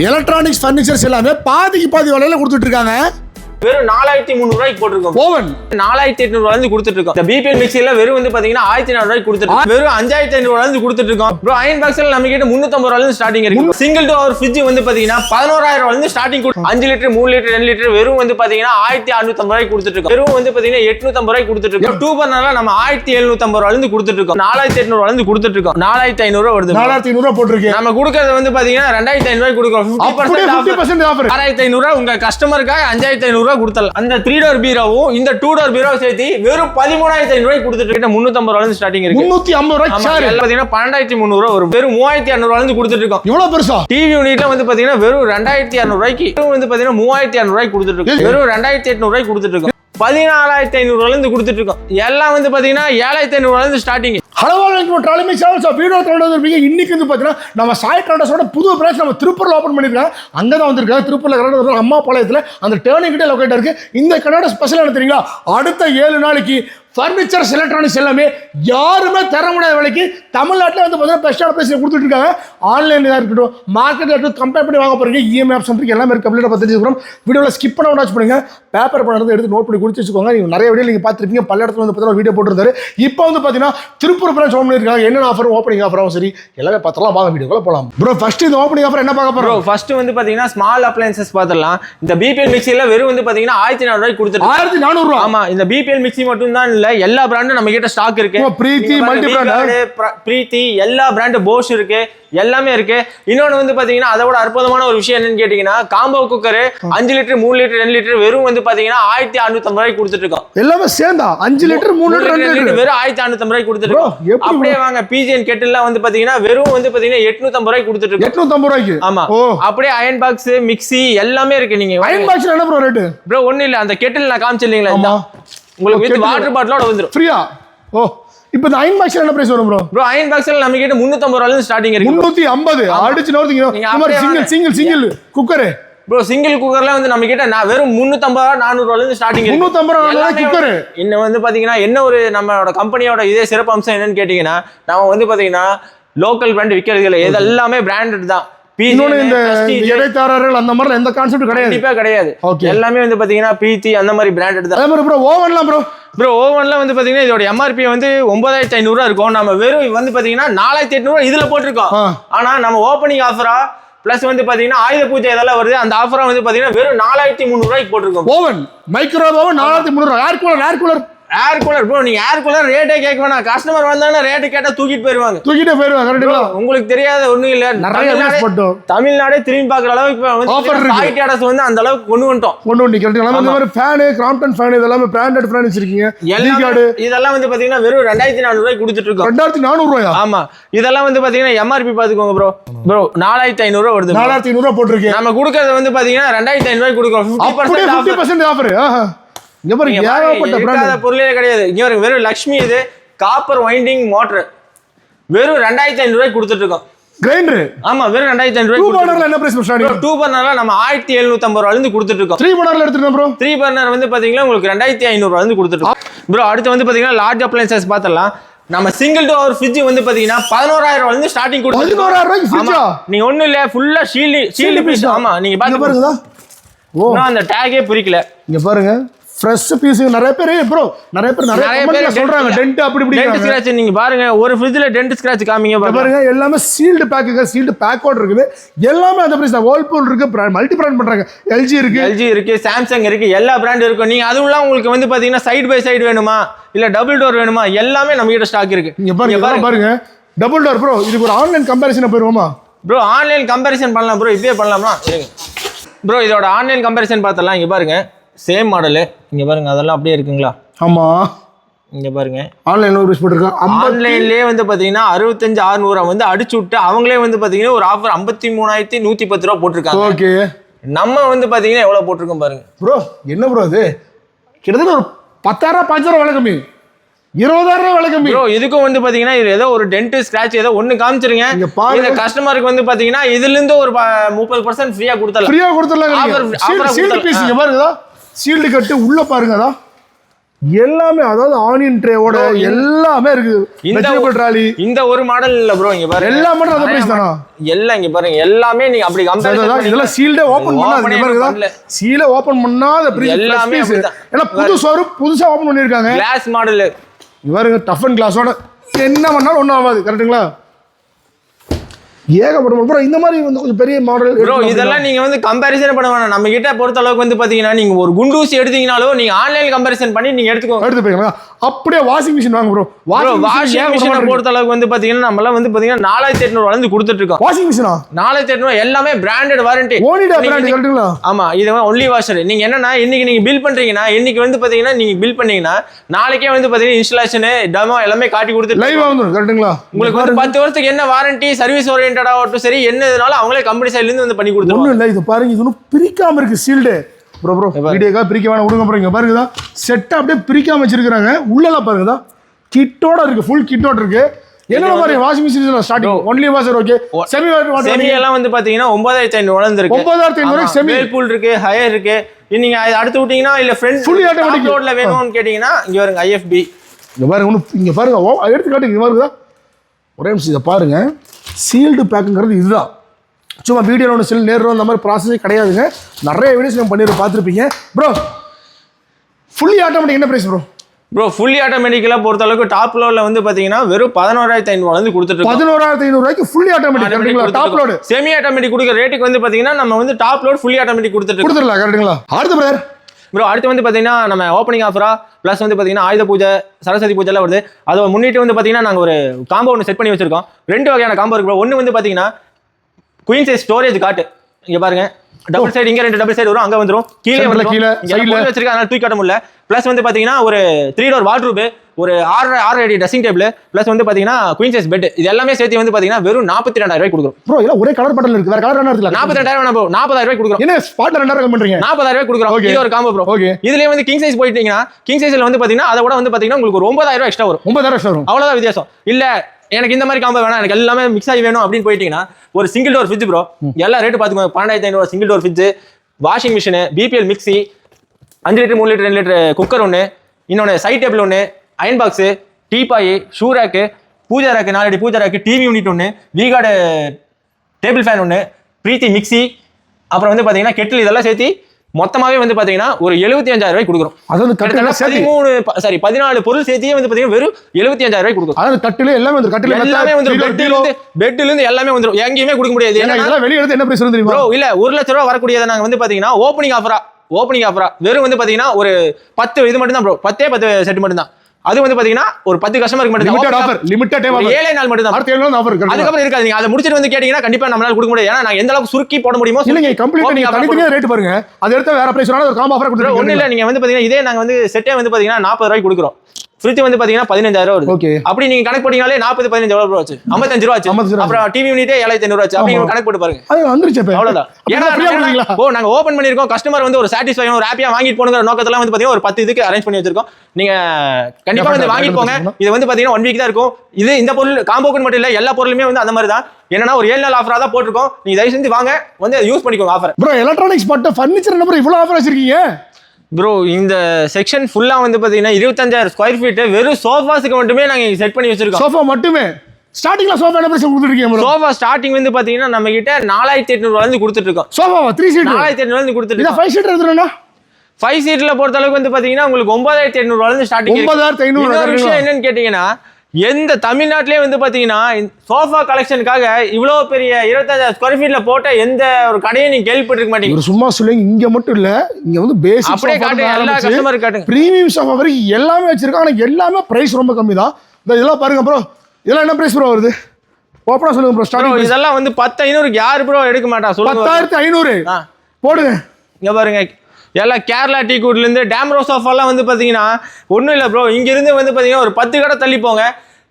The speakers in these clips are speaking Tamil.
எலக்ட்ரானிக்ஸ் ஃபர்னிச்சர்ஸ் எல்லாமே பாதிக்கு பாதி விலையில கொடுத்துட்டு இருக்காங்க. வெறும் நாலாயிரத்தி முந்நூறு ரூபாய்க்கு போட்டிருக்கோம். ஓவன். நாலாயிரத்தி எட்நூறு இருந்து கொடுத்துட்டு இருக்கோம் இந்த பிபிஎல் மிக்சியில வெறும் வந்து பாத்தீங்கன்னா ஆயிரத்தி நானூறு ரூபாய்க்கு கொடுத்துட்டு வெறும் அஞ்சாயிரத்தி ஐநூறு இருந்து கொடுத்துட்டு இருக்கோம் ப்ரோ அயன் பாக்ஸ்ல நம்ம கிட்ட முன்னூத்தம்பது இருந்து ஸ்டார்டிங் இருக்கு. சிங்கிள் டோர் ஃப்ரிட்ஜ் வந்து பாத்தீங்கன்னா பதினோராயிரம் இருந்து ஸ்டார்டிங் அஞ்சு லிட்டர் மூணு லிட்டர் ரெண்டு லிட்டர் வெறும் வந்து பாத்தீங்கன்னா ஆயிரத்தி அறுநூத்தம்பது ரூபாய்க்கு கொடுத்துட்டு இருக்கோம் வெறும் வந்து பாத்தீங்கன்னா எட்நூத்தம்பது ரூபாய்க்கு கொடுத்துட்டு இருக்கோம் டூ பர்னர்ல நம்ம ஆயிரத்தி எழுநூத்தம்பது இருந்து கொடுத்துட்டு இருக்கோம் நாலாயிரத்தி எட்நூறு இருந்து கொடுத்துட்டு இருக்கோம் நாலாயிரத்தி ஐநூறு ரூபா வருது. நாலாயிரத்தி ஐநூறு போட்டிருக்கு நம்ம கொடுக்கறது வந்து பாத்தீங்கன்னா ரெண்டாயிரத்தி ஐநூறு ரூபாய்க்கு கொடுக்குறோம். அப்படியே 50% ஃபிஃப்டி offer. பர்சன்ட் ஆஃபர் ஆறாயிரத்தி ஐநூறு உங்க கஸ்டமருக்காக அஞ்சாயிரத்தி ஐநூறு ரூபா கொடுத்தலாம் அந்த த்ரீ டோர் பீரோவும் இந்த டூ டோர் பீரோ சேர்த்து வெறும் பதிமூணாயிரத்தி ஐநூறு ரூபாய்க்கு கொடுத்துட்டு இருக்கோம் முன்னூத்தம்பது ரூபாய் ஸ்டார்டிங் இருக்கு. முன்னூத்தி ஐம்பது ரூபாய் பாத்தீங்கன்னா பன்னெண்டாயிரத்தி முந்நூறு ரூபா வரும். வெறும் மூவாயிரத்தி இரநூறுவா இருந்து கொடுத்துட்டு இருக்கோம். இவ்வளவு பெருசா? டிவி யூனிட்ல வந்து பாத்தீங்கன்னா வெறும் ரெண்டாயிரத்தி இரநூறு ரூபாய்க்கு வந்து பாத்தீங்கன்னா மூவாயிரத்தி இரநூறு ரூபாய்க்கு கொடுத்துட்டு இருக்கோம். வெறும் ரெண்டாயிரத்தி எட்நூறு ரூபாய்க்கு கொடுத்துட்டு இருக்கோம். பதினாலாயிரத்தி ஐநூறுல கொடுத்துட்ருக்கோம். கொடுத்துட்டு இருக்கோம் எல்லாம் வந்து பார்த்தீங்கன்னா ஏழாயிரத்தி ஐநூறுல ஸ்டார்டிங் ஹலோ வணக்கம் ட்ராலிமி சார் வீடியோ தொடர்ந்து இருப்பீங்க இன்னைக்கு வந்து பார்த்தீங்கன்னா நம்ம சாய் ட்ராண்டஸோட புது பிரான்ச் நம்ம திருப்பூரில் ஓப்பன் பண்ணியிருக்காங்க அங்கே தான் வந்திருக்காங்க. திருப்பூரில் கர்நாடகத்தில் அம்மா பாளையத்தில் அந்த டேர்னிங் கிட்டே லொக்கேட் இருக்குது இந்த கர்நாடக ஸ்பெஷல் என்ன தெரியுங்களா? அடுத்த ஏழு நாளைக்கு ஃபர்னிச்சர்ஸ் எலக்ட்ரானிக்ஸ் எல்லாமே யாருமே தர முடியாத விலைக்கு தமிழ்நாட்டில் வந்து பார்த்தீங்கன்னா பெஸ்ட்டான பிரைஸில் கொடுத்துட்டு இருக்காங்க. ஆன்லைனில் இருக்கட்டும் மார்க்கெட்டில் இருக்கட்டும் கம்பேர் பண்ணி வாங்க போறீங்க. இஎம்ஐ ஆப்ஷன் இருக்கு எல்லாமே இருக்கு. கம்ப்ளீட்டாக பார்த்து தெரிஞ்சுக்கிறோம். வீடியோவில் ஸ்கிப் பண்ண வாட்ச் பண்ணுங்க. பேப்பர் பண்ணுறது எடுத்து நோட் பண்ணி கொடுத்து வச்சுக்கோங்க. நீங்கள் நிறைய வீடியோ நீங்கள் பார்த்துருப்பீங்க. பல இடத்துல வந்து பார்த்தீங்கன்னா வீடியோ போட்டிருந்தாரு. இப்போ வந்து பார்த்தீங்கன்னா திருப்பூர் பிரான்ச் ஓப்பன் பண்ணியிருக்காங்க. என்னென்ன ஆஃபர் ஓப்பனிங் ஆஃபரும் சரி எல்லாமே பார்த்தலாம் வாங்க வீடியோக்குள்ள போகலாம் ப்ரோ ஃபர்ஸ்ட் இந்த ஓப்பனிங் ஆஃபர் என்ன பார்க்க ப்ரோ போகிறோம் ஃபர்ஸ்ட் வந்து பாத்தீங்கன்னா ஸ்மால் அப்ளைன்சஸ் பார்த்துடலாம். இந்த பிபிஎல் மிக்சியில வெறும் வந்து பாத்தீங்கன்னா ஆயிரத்தி நானூறு ரூபாய்க்கு கொடுத்துட்டு ஆயிரத்தி நானூறுரூவா ஆமா இந்த பிபிஎல் மிக்ஸி மட்டும் தான் இல்ல எல்லா பிராண்டும் நம்ம கிட்ட ஸ்டாக் இருக்கு. பிரீத்தி, பிர- பிரீத்தி எல்லா பிராண்ட் போஷ் இருக்கு எல்லாமே இருக்கு. இன்னொன்னு வந்து பாத்தீங்கன்னா அதோட அற்புதமான ஒரு விஷயம் என்னன்னு கேட்டீங்கன்னா காம்போ குக்கர் அஞ்சு லிட்டர் மூணு லிட்டர் ரெண்டு லிட்டர் வெறும் வந்து பாத்தீங்கன்னா ஆயிரத்தி அறுநூத்தம்பது ரூபாய்க்கு கொடுத்துட்டு இருக்கோம் எல்லாமே சேர்ந்தா? அஞ்சு லிட்டர் மூணு லிட்டர் ரெண்டு லிட்டர்? வெறும் ஆயிரத்தி அறுநூத்தம்பது ரூபாய்க்கு கொடுத்துட்டு இருக்கோம் அப்படியே வாங்க பிஜிஎன் கெட்டில்லாம் வந்து பாத்தீங்கன்னா வெறும் வந்து பாத்தீங்கன்னா எட்நூத்தம்பது ரூபாய்க்கு கொடுத்துட்டு இருக்கோம் எட்நூத்தம்பது ரூபாய்க்கு? ஆமா. அப்படியே அயன் பாக்ஸ் மிக்ஸி எல்லாமே இருக்கு நீங்க. அயன் பாக்ஸ்ல என்ன ப்ரோ ரேட்டு ப்ரோ ஒண்ணு இல்ல அந்த கெட்டில் நான் காமிச்சு இல்லைங்களா ஆமா. இதான். உங்களுக்கு வித். வாட்டர் பாட்டிலோட வந்துரும். ஃப்ரீயா ஓ இப்போ இந்த அயன் பாக்ஸ்ல என்ன பிரைஸ் வரும் ப்ரோ ப்ரோ அயன் பாக்ஸ்ல நம்ம கிட்ட முன்னூத்தம்பது ரூபாயில இருந்து ஸ்டார்டிங் இருக்கு முன்னூத்தி ஐம்பது. அடிச்சு நோர்த்திங்க இந்த மாதிரி single. Single single cooker bro single குக்கர்ல வந்து நம்ம கிட்ட நான் வெறும் முன்னூத்தம்பது ரூபா நானூறு ரூபாயில இருந்து ஸ்டார்டிங் இருக்கு. முன்னூத்தம்பது ரூபா எல்லாமே குக்கரு இன்னும் வந்து பாத்தீங்கன்னா என்ன ஒரு நம்மளோட கம்பெனியோட இதே சிறப்பு அம்சம் என்னன்னு கேட்டீங்கன்னா நம்ம வந்து பாத்தீங்கன்னா லோக்கல் பிராண்ட் விற்கிறது இல்லை இது எல்லாமே பிராண்டட் தான். PG, இன்னொன்னு இந்த இடைத்தாரர்கள் அந்த மாதிரி எந்த கான்செப்ட் கிடையாது. கிடையாது. Okay. எல்லாமே வந்து பாத்தீங்கன்னா பிரீத்தி அந்த மாதிரி பிராண்டட் தான். அதே மாதிரி ப்ரோ ஓவன்லாம் ப்ரோ ப்ரோ ஓவன்ல வந்து பாத்தீங்கன்னா இதோட எம்ஆர்பி வந்து ஒன்பதாயிரத்தி ஐநூறுரூவா இருக்கும். நம்ம வெறும் வந்து பாத்தீங்கன்னா நாலாயிரத்தி எட்நூறுவா இதுல போட்டிருக்கோம். ஆ. ஆனா நம்ம ஓப்பனிங் ஆஃபரா பிளஸ் வந்து பாத்தீங்கன்னா ஆயுத பூஜை இதெல்லாம் வருது. அந்த ஆஃபரா வந்து பாத்தீங்கன்னா வெறும் நாலாயிரத்தி முந்நூறுவாய்க்கு போட்டிருக்கோம். ஓவன் மைக்ரோ ஓவன் நாலாயிரத்தி முந்நூறு air cooler air cooler air cooler bro நீங்க ஏர் கூலர் ரேட்டே கேட்க வேணாம். கஸ்டமர் வந்தாங்கன்னா ரேட்டு கேட்டா தூக்கிட்டு போயிருவாங்க. தூக்கிட்டே போயிருவாங்க கரெக்டுங்களா உங்களுக்கு தெரியாத ஒண்ணும் இல்ல. நிறைய பண்ணோம் தமிழ்நாடே திரும்பி பாக்குற அளவுக்கு வந்து Offer இருக்கு. டேடாஸ் வந்து அந்த அளவுக்கு கொண்டு வந்துட்டோம். கொண்டு வந்து கரெக்டுங்களா இந்த மாதிரி ஃபேனு கிராம்டன் ஃபேன் இதெல்லாமே பிராண்டட் ஃபேன் வச்சிருக்கீங்க. எல்லாமே கார்டு இதெல்லாம் வந்து பாத்தீங்கன்னா வெறும் ரெண்டாயிரத்தி நானூறு ரூபாய்க்கு கொடுத்துட்டு இருக்கோம் ரெண்டாயிரத்தி நானூறு ரூபாயா? ஆமா. இதெல்லாம் வந்து பாத்தீங்கன்னா எம்ஆர்பி பாத்துக்கோங்க ப்ரோ ப்ரோ நாலாயிரத்தி ஐநூறு ரூபா வருது bro. நாலாயிரத்தி ஐநூறு ரூபா போட்டிருக்கேன் நம்ம கொடுக்கறது வந்து பாத்தீங்கன்னா ரெண்டாயிரத்தி ஐநூறு ரூபாய்க்கு கொடுக்குறோம். அப்படியே ஃபிஃப்டி பர்சன்ட் ஆஃபர் இங்க பாருங்க ஏகப்பட்ட பிராண்ட் பொருளே கிடையாது. இங்க பாருங்க வெறும் லக்ஷ்மி இது காப்பர் வைண்டிங் மோட்டர் வெறும் ரெண்டாயிரத்தி ஐநூறு ரூபாய்க்கு கொடுத்துட்டு இருக்கோம். கிரைண்டர் ஆமா வெறும் ரெண்டாயிரத்தி ஐநூறு டூ பர்னர்ல என்ன பிரைஸ் ஸ்டார்டிங் டூ பர்னர்ல நம்ம ஆயிரத்தி எழுநூத்தி ஐம்பது ரூபாயில இருந்து கொடுத்துட்டு இருக்கோம். த்ரீ பர்னர்ல எடுத்துருக்கேன் ப்ரோ த்ரீ பர்னர் வந்து பாத்தீங்கன்னா உங்களுக்கு ரெண்டாயிரத்தி ஐநூறு இருந்து கொடுத்துட்டு இருக்கோம். ப்ரோ அடுத்து வந்து பாத்தீங்கன்னா லார்ஜ் அப்ளைன்சஸ் பார்த்தலாம் நம்ம சிங்கிள் டோர் ஃப்ரிட்ஜ் வந்து பாத்தீங்கன்னா பதினோராயிரம் ரூபாயில இருந்து ஸ்டார்டிங் கொடுத்துருக்கோம் பதினோராயிரம் ரூபாய்க்கு ஃப்ரிட்ஜா நீங்க ஒண்ணும் இல்ல ஃபுல்லா ஷீல்டு ஷீல்டு பீஸ் ஆமா நீங்க பாத்து பாருங்கதா ஓ இன்னும் அந்த டேகே பிரிக்கல. இங்க பாருங்க. ஃப்ரெஷ் பீஸ் நிறைய பேர் ப்ரோ நிறைய பேர் நிறைய பேர் சொல்றாங்க. டென்ட் அப்படி இப்படி டென்ட் ஸ்கிராட்ச் நீங்க பாருங்க. ஒரு ஃப்ரிட்ஜ்ல டென்ட் ஸ்கிராட்ச் காமிங்க பாருங்க. எல்லாமே சீல்டு பேக்குங்க சீல்டு பேக்கோட இருக்குது. எல்லாமே அந்த பிரைஸ் தான். வேர்ல்பூல் இருக்கு மல்டி பிராண்ட் பண்றாங்க. எல்ஜி இருக்கு. எல்ஜி இருக்கு சாம்சங் இருக்கு எல்லா பிராண்ட் இருக்கும். நீங்க அதுவும் உங்களுக்கு வந்து பாத்தீங்கன்னா சைடு பை சைடு வேணுமா? இல்ல டபுள் டோர் வேணுமா? எல்லாமே நம்ம கிட்ட ஸ்டாக் இருக்கு. இங்க பாருங்க பாருங்க. டபுள் டோர் ப்ரோ இதுக்கு ஒரு ஆன்லைன் கம்பேரிசன் போயிருவோமா? ப்ரோ ஆன்லைன் கம்பேரிசன் பண்ணலாம் ப்ரோ இப்பயே பண்ணலாமா? ப்ரோ இதோட ஆன்லைன் கம்பேரிசன் பார்த்தலாம் இங்க பாருங்க. சேம் மாடலு இங்க பாருங்க அதெல்லாம் அப்படியே இருக்குங்களா? ஆமா. இங்க பாருங்க. ஆன்லைன் போட்டிருக்கேன். ஐம்பது ஆன்லைன்லயே வந்து பாத்தீங்கன்னா அறுபத்தஞ்சு அறுநூறு வந்து அடிச்சு விட்டு அவங்களே வந்து பாத்தீங்கன்னா ஒரு ஆஃபர் ஐம்பத்தி மூணாயிரத்தி நூத்தி பத்து ரூபா போட்டிருக்காங்க. ஓகே. நம்ம வந்து பாத்தீங்கன்னா எவ்வளவு போட்டிருக்கோம் பாருங்க. ப்ரோ என்ன ப்ரோ இது கிட்டத்தட்ட ஒரு பத்தாயிரம் பாஞ்சாயிரம் விலை கம்மி. இருபதாயிரம் விலை கம்மி. ப்ரோ இதுக்கும் வந்து பாத்தீங்கன்னா இது ஏதோ ஒரு டென்ட் ஸ்கிராட்ச் ஏதோ ஒண்ணு காமிச்சிருங்க. இங்க பாருங்க. இந்த கஸ்டமருக்கு வந்து பாத்தீங்கன்னா இதுல இருந்து ஒரு முப்பது பர்சன்ட் ஃப்ரீயா கொடுத்தலாம் ஃப்ரீயா கொடுத்துடலாம் Offer- offer சீல்டு கொடுத்துடலாம். இங்க சீல்டு கட்டு உள்ள பாருங்கதா எல்லாமே அதாவது ஆனியன் ட்ரேவோட எல்லாமே இருக்குது. இந்த வெஜிடபிள் ட்ராலி இந்த ஒரு மாடல் இல்ல ப்ரோ இங்க பாருங்க. எல்லா மட்டும் அந்த பிரைஸ் தானா? எல்லாம் இங்க பாருங்க. எல்லாமே நீங்க அப்படி கம்பேர் இதெல்லாம் சீல்டே ஓபன் பண்ணாது ஏ பாருங்க. சீலை ஓபன் பண்ணாத ப்ரீ எல்லாமே. ஏன்னா புது சோறு புதுசா ஓபன் பண்ணிருக்காங்க கிளாஸ் மாடல் இவருங்க டஃப் அண்ட் கிளாஸோட என்ன பண்ணாலும் ஒன்றும் ஆகாது. கரெக்ட்டுங்களா ஏகப்பட்ட அப்புறம் இந்த மாதிரி வந்து கொஞ்சம் பெரிய மாடல் ப்ரோ இதெல்லாம் நீங்க வந்து கம்பேரிசன் பண்ண வேணாம். நம்ம கிட்ட பொறுத்த அளவுக்கு வந்து பாத்தீங்கன்னா நீங்க ஒரு குண்டூசி எடுத்தீங்கனாலும் நீங்க ஆன்லைன் கம்பேரிசன் பண்ணி நீங்க எடுத்துக்கோங்க. எடுத்து போய்க்கலாம் அப்படியே வாஷிங் மிஷின் வாங்க ப்ரோ வாஷிங் மிஷினை பொறுத்த அளவுக்கு வந்து பாத்தீங்கன்னா நம்மளாம் வந்து பாத்தீங்கன்னா நாலாயிரத்தி எட்நூறு வளர்ந்து கொடுத்துட்டு இருக்கோம் வாஷிங் மிஷினா நாலாயிரத்தி எட்நூறு எல்லாமே பிராண்டட் வாரண்டி ஓனிடா பிராண்ட் கரெக்ட்டுங்களா ஆமா இது ஒன்லி வாஷர் நீங்க என்னன்னா இன்னைக்கு நீங்க பில் பண்றீங்கன்னா இன்னைக்கு வந்து பாத்தீங்கன்னா நீங்க பில் பண்ணீங்கன்னா நாளைக்கே வந்து பாத்தீங்கன்னா இன்ஸ்டாலேஷன் டெமோ எல்லாமே காட்டி கொடுத்துட்டு லைவ் வந்துடும் கரெக்ட்டுங்களா? உங்களுக்கு வந்து பத்து வருஷத்துக்கு என்ன வாரண்டி சர்வீஸ் ஓரியன்டா ஆகட்டும் சரி என்ன இதனாலும் அவங்களே கம்பெனி சைடுல இருந்து வந்து பண்ணி கொடுத்துருவாங்க. ஒன்றும் இல்லை இது பாருங்க இது ஒன்றும் பிரிக்காம இருக்கு சீல்டு ப்ரோ ப்ரோ வீடியோக்கா பிரிக்க வேணாம் விடுங்க ப்ரோ. இங்க பாருங்க செட்டை அப்படியே பிரிக்காம வச்சிருக்காங்க உள்ளலாம் பாருங்க கிட்டோட இருக்கு ஃபுல் கிட்டோட இருக்கு. என்னென்ன பாருங்க washing machine starting only washer okay semi semi எல்லாம் வந்து பாத்தீங்கன்னா ஒன்பதாயிரத்தி ஐநூறு வளர்ந்துருக்கு. ஒன்பதாயிரத்தி ஐநூறு செமி வேல்பூல் இருக்கு ஹையர் இருக்கு. நீங்க அது அடுத்து விட்டீங்கன்னா இல்ல ஃப்ரெண்ட் Fully automatic. ரோட்ல வேணும்னு கேட்டீங்கன்னா இங்க வருங்க ஐஎஃப்பி இங்க பாருங்க ஒன்று இங்க பாருங்க ஓ எடுத்து காட்டுங்க இங்க பாருங்க ஒரே நிமிஷம் இதை பாருங்க. சீல்டு பேக்குங்கிறது இதுதான். சும்மா வீடியோவில் ஒன்று சில நேரம் அந்த மாதிரி ப்ராசஸே கிடையாதுங்க. நிறைய வீடியோஸ் நம்ம பண்ணி பார்த்துருப்பீங்க. ப்ரோ ஃபுல்லி ஆட்டோமேட்டிக் என்ன ப்ரைஸ் ப்ரோ ப்ரோ ஃபுல்லி ஆட்டோமேட்டிக்கலா பொறுத்த அளவுக்கு டாப் லோட்ல வந்து பாத்தீங்கன்னா வெறும் பதினோராயிரத்தி ஐநூறு வந்து கொடுத்துட்டு பதினோராயிரத்தி ஐநூறுரூவாய்க்கு fully automatic top load semi automatic கொடுக்குற ரேட்டுக்கு வந்து பாத்தீங்கன்னா நம்ம வந்து டாப் லோட் ஃபுல்லி ஆட்டோமேட்டிக் கொடுத்துட்டு கொடுத்துடலாம் கரெக்டுங்களா? அடுத்த பிரதர் ப்ரோ அடுத்து வந்து பாத்தீங்கன்னா நம்ம ஓப்பனிங் ஆஃபரா ப்ளஸ் வந்து பாத்தீங்கன்னா ஆயுத பூஜை சரஸ்வதி பூஜை எல்லாம் வருது. அதை முன்னிட்டு வந்து பாத்தீங்கன்னா நாங்க ஒரு காம்போ ஒன்று செட் பண்ணி வச்சிருக்கோம். ரெண்டு வகையான காம்போ இருக்கு bro. ஒண்ணு வந்து பாத்தீங்கன்னா குயின் சைஸ் ஸ்டோரேஜ் காட்டு. இங்க பாருங்க. டபுள் சைடு இங்க ரெண்டு டபுள் சைடு வரும் அங்க வந்துரும். கீழே வந்துரும். கீழே, இங்க sideல. பொருள் வச்சிருக்க அதனால தூக்கி காட்ட முடியல. ப்ளஸ் வந்து பாத்தீங்கன்னா ஒரு த்ரீ டோர் வார்ட்ரூப் ஒரு ஆறு ஆறு அடி ட்ரெஸ்ஸிங் டேபிள் ப்ளஸ் வந்து பாத்தீங்கன்னா குயின் சைஸ் பெட் இது எல்லாமே சேர்த்து வந்து பாத்தீங்கன்னா வெறும் நாற்பத்தி ரெண்டாயிரம் ரூபாய் கொடுக்குறோம். ப்ரோ இதெல்லாம் ஒரே கலர் பட்டன் இருக்கு. வேற கலர் என்ன இருக்குல்ல நாற்பத்தி ரெண்டாயிரம் bro. நாற்பதாயிரம் ரூபாய் கொடுக்குறோம். என்ன ஸ்பாட்ல ரெண்டாயிரம் கம்மி பண்றீங்க? நாற்பதாயிரம் ரூபாய் கொடுக்குறோம். இது ஒரு காம்போ ப்ரோ ஓகே இதுலயே வந்து கிங் சைஸ் போயிட்டீங்கன்னா கிங் சைஸ்ல வந்து பாத்தீங்கன்னா அதை விட வந்து பாத்தீங்கன்னா உங்களுக்கு ஒரு ஒன்பதாயிரம் ரூபாய் எக்ஸ்ட்ரா வரும். ஒன்பதாயிரம் வரும். அவ்வளவுதான் வித்தியாசம். இல்ல எனக்கு இந்த மாதிரி காம்போ வேணாம். எனக்கு எல்லாமே மிக்ஸ் ஆகி வேணும் அப்படின்னு போயிட்டீங்கன்னா ஒரு சிங்கிள் டோர் ஃப்ரிட்ஜ் ப்ரோ எல்லா ரேட்டு பாத்துக்கோங்க. பன்னெண்டாயிரத்தி ஐநூறு single door fridge washing machine BPL mixie அஞ்சு லிட்டர் மூணு லிட்டர் ரெண்டு லிட்டர் குக்கர் ஒன்று இன்னொன்று சைட் டேபிள் ஒன்று iron box teapoy shoe rack puja rack நாலடி பூஜா ரேக்கு டிவி யூனிட் ஒன்று வீகார்டு டேபிள் ஃபேன் ஒன்று பிரீத்தி மிக்ஸி அப்புறம் வந்து பார்த்தீங்கன்னா கெட்டில் இதெல்லாம் சேர்த்து மொத்தமாகவே வந்து பார்த்தீங்கன்னா ஒரு எழுபத்தி அஞ்சாயிரம் ரூபாய் கொடுக்குறோம். அதாவது பதிமூணு சாரி பதினாலு பொருள் சேர்த்தியே வந்து பார்த்தீங்கன்னா வெறும் எழுபத்தி அஞ்சாயிரம் ரூபாய் கொடுக்குறோம். அதாவது கட்டில எல்லாமே வந்து கட்டில எல்லாமே வந்துரும். பெட்ல இருந்து பெட்ல இருந்து எல்லாமே வந்துரும். எங்கேயுமே கொடுக்க முடியாது. ஏன்னா வெளிய என்ன பிரைஸ் தெரியுமா? ப்ரோ இல்ல ஒரு லட்ச ரூபா வரக்கூடியதை நாங்க வந்து பாத்தீங்கன்னா ஓப்பனிங் ஆஃபரா ஓப்பனிங் ஆஃபரா வெறும் வந்து பாத்தீங்கன்னா ஒரு பத்து இது மட்டும் தான் ப்ரோ பத்தே பத்து செட் மட்டும் தான் அது வந்து பாத்தீங்கன்னா ஒரு பத்து கஸ்டமருக்கு மட்டும் limited offer limited time offer ஏழை நாள் மட்டும் தான் அடுத்த ஏழு நாள் ஆஃபர் கரெக்ட் அதுக்கப்புறம் இருக்காது. நீங்க அதை முடிச்சிட்டு வந்து கேட்டீங்கன்னா கண்டிப்பா நம்மளால கொடுக்க முடியாது. ஏன்னா நாங்க எந்த அளவுக்கு சுருக்கி போட முடியுமோ இல்லைங்க கம்ப்ளீட் நீங்க தனித்தனியா ரேட் பாருங்க. அது எடுத்தா வேற பிரைஸ் ஒரு காம்போ ஆஃபர் ஒண்ணும் கொடுத்துருக்கீங்க இல்ல. நீங்க வந்து பாத்தீங்கன்னா இதே நாங்க வந்து செட்டே வந்து பாத்தீங்கன்னா நாற்பது ரூபாய்க்கு கொடுக்குறோம். ஃப்ரிட்ஜ் வந்து பாத்தீங்கன்னா பதினஞ்சாயிரம் வருது. ஓகே அப்படி நீங்க கணக்கு போட்டீங்கனாலே நாற்பது பதினஞ்சு எவ்வளவு ரூபா ஆச்சு ஐம்பத்தஞ்சு ரூபா ஆச்சு. 55 ரூபா அப்புறம் டிவி யூனிட்டே ஏழாயிரத்தி ஐநூறு ஆச்சு. அப்படி கணக்கு போட்டு பாருங்க. அது வந்துருச்சு அவ்வளவுதான். ஏன்னா ஓ நாங்க ஓபன் பண்ணிருக்கோம் கஸ்டமர் வந்து ஒரு சாட்டிஸ்ஃபை ஒரு ஹாப்பியா வாங்கிட்டு போனுங்கிற நோக்கத்துல வந்து பாத்தீங்கன்னா ஒரு பத்து இதுக்கு அரேஞ்ச் பண்ணி வச்சிருக்கோம். நீங்க கண்டிப்பா வந்து வாங்கிட்டு போங்க. இது வந்து பாத்தீங்கன்னா ஒன் வீக் தான் இருக்கும். இது இந்த பொருள் காம்போக்கு மட்டும் இல்ல எல்லா பொருளுமே வந்து அந்த மாதிரி தான் என்னன்னா ஒரு ஏழு நாள் ஆஃபரா தான் போட்டிருக்கோம். நீங்க தயவு செஞ்சு வாங்க. வந்து யூஸ் பண்ணிக்கோங்க ஆஃபர் ப்ரோ எலக்ட்ரானிக்ஸ் மட்டும் ஃபர்னிச்சர் நம்பர் இவ்வளவு ஆஃபர் வச்சிருக்கீங்க? ப்ரோ இந்த செக்ஷன் ஃபுல்லா வந்து பாத்தீங்கன்னா இருபத்தஞ்சாயிரம் ஸ்கொயர் ஃபீட் வெறும் சோஃபாஸுக்கு மட்டுமே நாங்க செட் பண்ணி வச்சிருக்கோம். சோஃபா மட்டுமே? ஸ்டார்டிங்ல சோஃபா என்ன பிரைஸ் கொடுத்துருக்கீங்க சோஃபா ஸ்டார்டிங் வந்து பாத்தீங்கன்னா நம்ம கிட்ட நாலாயிரத்தி எட்நூறுவா இருந்து கொடுத்துட்டு இருக்கோம் சோஃபாவா? த்ரீ சீட் நாலாயிரத்தி எட்நூறுவா இருந்து கொடுத்துட்டு ஃபைவ் சீட் எடுத்துருந்தா ஃபைவ் சீட்ல பொறுத்த அளவுக்கு வந்து பாத்தீங்கன்னா உங்களுக்கு ஒன்பதாயிரத்தி எட்நூறுவா இருந்து ஸ்டார்டிங் ஒன்பதாயிரத்தி ஐநூறு விஷயம் என்னன்னு கேட்டீங்கன்னா எந்த தமிழ்நாட்டிலே வந்து பாத்தீங்கன்னா சோஃபா கலெக்ஷனுக்காக இவ்வளவு பெரிய இருபத்தஞ்சாயிரம் ஸ்கொயர் ஃபீட்ல போட்ட எந்த ஒரு கடையை நீங்க கேள்விப்பட்டிருக்க மாட்டீங்க. சும்மா சொல்லுங்க இங்க மட்டும் இல்ல இங்க வந்து பேசிக் அப்படியே காட்டுங்க எல்லா கஸ்டமருக்கு காட்டுங்க. பிரீமியம் சோஃபா வரைக்கும் எல்லாமே வச்சிருக்காங்க ஆனா எல்லாமே பிரைஸ் ரொம்ப கம்மி தான். இந்த இதெல்லாம் பாருங்க ப்ரோ இதெல்லாம் என்ன பிரைஸ் ப்ரோ வருது? ஓப்பனா சொல்லுங்க ப்ரோ Bro, ஸ்டார்டிங் இதெல்லாம் வந்து பத்து ஐநூறுக்கு யாரு ப்ரோ எடுக்க மாட்டா? சொல்லுங்க பத்தாயிரத்தி ஐநூறு. போடுங்க. இங்க பாருங்க எல்லாம் கேரளா டீ கூட்டிலேருந்து இருந்து ஆஃப் எல்லாம் வந்து பார்த்தீங்கன்னா ஒன்றும் இல்லை ப்ரோ இங்கேருந்து வந்து பார்த்தீங்கன்னா ஒரு பத்து கடை தள்ளி போங்க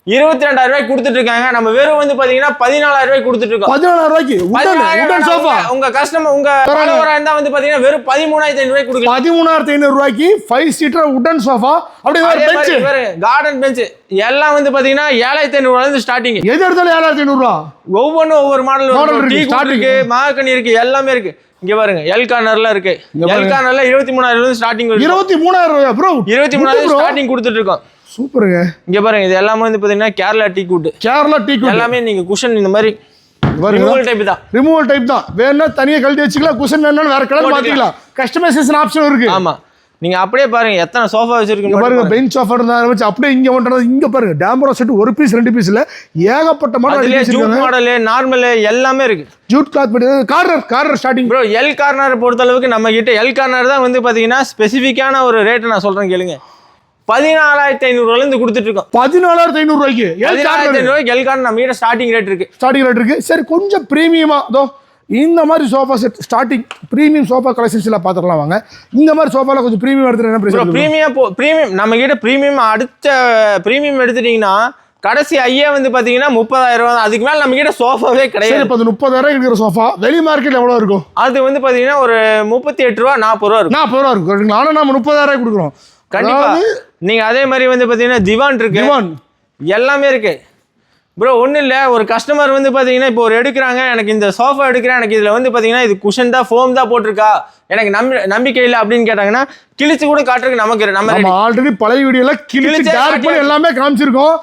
இருபத்தி ரெண்டாயிரம் ரூபாய் கொடுத்துட்டு இருக்காங்க நம்ம வெறும் வந்து பாத்தீங்கன்னா பதினாலாயிரம் ரூபாய் கொடுத்துட்டு இருக்கோம் பதினாலாயிரம் ரூபாய்க்கு சோஃபா உங்க- கஸ்டமர் உங்க ஃபாலோவரா இருந்தா வந்து பாத்தீங்கன்னா வெறும் பதிமூணாயிரத்தி ஐநூறு ரூபாய் கொடுக்கலாம். பதிமூணாயிரத்தி ஐநூறு ரூபாய்க்கு ஃபைவ் சீட்டர் உடன் சோஃபா அப்படியே பெஞ்ச் கார்டன் பெஞ்ச் எல்லாம் வந்து பாத்தீங்கன்னா ஏழாயிரத்தி ஐநூறு ரூபாயில இருந்து ஸ்டார்டிங் எது எடுத்தாலும் ஏழாயிரத்தி ஐநூறு ரூபா ஒவ்வொன்றும் ஒவ்வொரு மாடல் Model இருக்கு, மாகனி இருக்கு எல்லாமே இருக்கு. இங்க பாருங்க எல் கார்னர்ல இருக்கு. எல். கார்னர்ல இருபத்தி மூணாயிரம் ஸ்டார்டிங் இருபத்தி மூணாயிரம் ரூபாய் ப்ரோ இருபத்தி மூணாயிரம் ஸ்டார்டிங் கொடுத்துட்டு இருக்கோம் சூப்பருங்க. இங்க பாருங்க இது எல்லாமே வந்து பாத்தீங்கன்னா கேரளா டீ கூட் கேரளா டீ எல்லாமே நீங்க குஷன் இந்த மாதிரி ரிமூவல் டைப் தான். ரிமூவல் டைப் தான். வேணா தனியா கழட்டி வச்சுக்கலாம் குஷன் வேணாலும் வேற கலர் மாத்திக்கலாம். கஸ்டமைசேஷன் ஆப்ஷன் இருக்கு. ஆமா. நீங்க அப்படியே பாருங்க எத்தனை சோஃபா வச்சிருக்கீங்க பாருங்க பெஞ்ச் சோஃபா இருந்தா வச்சு அப்படியே இங்க மட்டும் இங்க பாருங்க டேம்பரோ செட் ஒரு பீஸ் ரெண்டு பீஸ் இல்ல ஏகப்பட்ட மாடல் மாடல் நார்மல் எல்லாமே இருக்கு. Jute cloth corner corner starting bro L corner பொறுத்த அளவுக்கு நம்ம கிட்ட எல் கார்னர் தான் வந்து பாத்தீங்கன்னா ஸ்பெசிஃபிக்கான ஒரு ரேட் நான் சொல்றேன் கேளுங்க. பதினாலாயிரத்தி ஐநூறுல இருந்து கொடுத்துட்டு இருக்கோம் பதினாலாயிரத்தி ஐநூறு ரூபாய்க்கு கார்னர் ஐநூறு நம்ம கிட்ட ஸ்டார்டிங் ரேட் இருக்கு. ஸ்டார்டிங் ரேட் இருக்கு. சரி கொஞ்சம் ப்ரீமியமா அதோ இந்த மாதிரி sofa set starting premium sofa கலெக்ஷன்ஸ்ல பார்த்துக்கலாம் வாங்க. இந்த மாதிரி சோஃபால கொஞ்சம் ப்ரீமியம் எடுத்துட்டு என்ன ப்ரோ பிரச்சனை ப்ரீமியம் ப்ரீமியம் நம்ம கிட்ட ப்ரீமியம் அடுத்த ப்ரீமியம் எடுத்துட்டீங்கன்னா கடைசி ஐயே வந்து பாத்தீங்கன்னா முப்பதாயிரம் ரூபா. அதுக்கு மேல நம்ம கிட்ட சோஃபாவே கிடையாது. இப்போ முப்பதாயிரம் இருக்கிற சோஃபா வெளி மார்க்கெட் எவ்வளோ இருக்கும்? அது வந்து பாத்தீங்கன்னா ஒரு முப்பத்தி எட்டு ரூபா நாற்பது ரூபா இருக்கும். நாற்பது ரூபா இருக்கும். கரெக்ட்டுங்களா? ஆனா நம்ம முப்பதாயிரம் கொடுக்குறோம். கண்டிப்பா. நீங்க அதே மாதிரி வந்து பாத்தீங்கன்னா திவான் இருக்கு. திவான். எல்லாமே இருக்கு. ப்ரோ ஒன்றும் இல்லை. ஒரு கஸ்டமர் வந்து பார்த்தீங்கன்னா இப்போ ஒரு எடுக்கிறாங்க எனக்கு இந்த சோஃபா எடுக்கிறேன் எனக்கு இதில் வந்து பார்த்தீங்கன்னா இது குஷன் தான் ஃபோம் தான் போட்டிருக்கா. எனக்கு நம்பி நம்பிக்கை இல்லை அப்படின்னு கேட்டாங்கன்னா கிழிச்சு கூட காட்டுறதுக்கு நமக்கு நம்ம ஆல்ரெடி பழைய வீடியோல கிழிச்சு. எல்லாமே காமிச்சிருக்கோம்.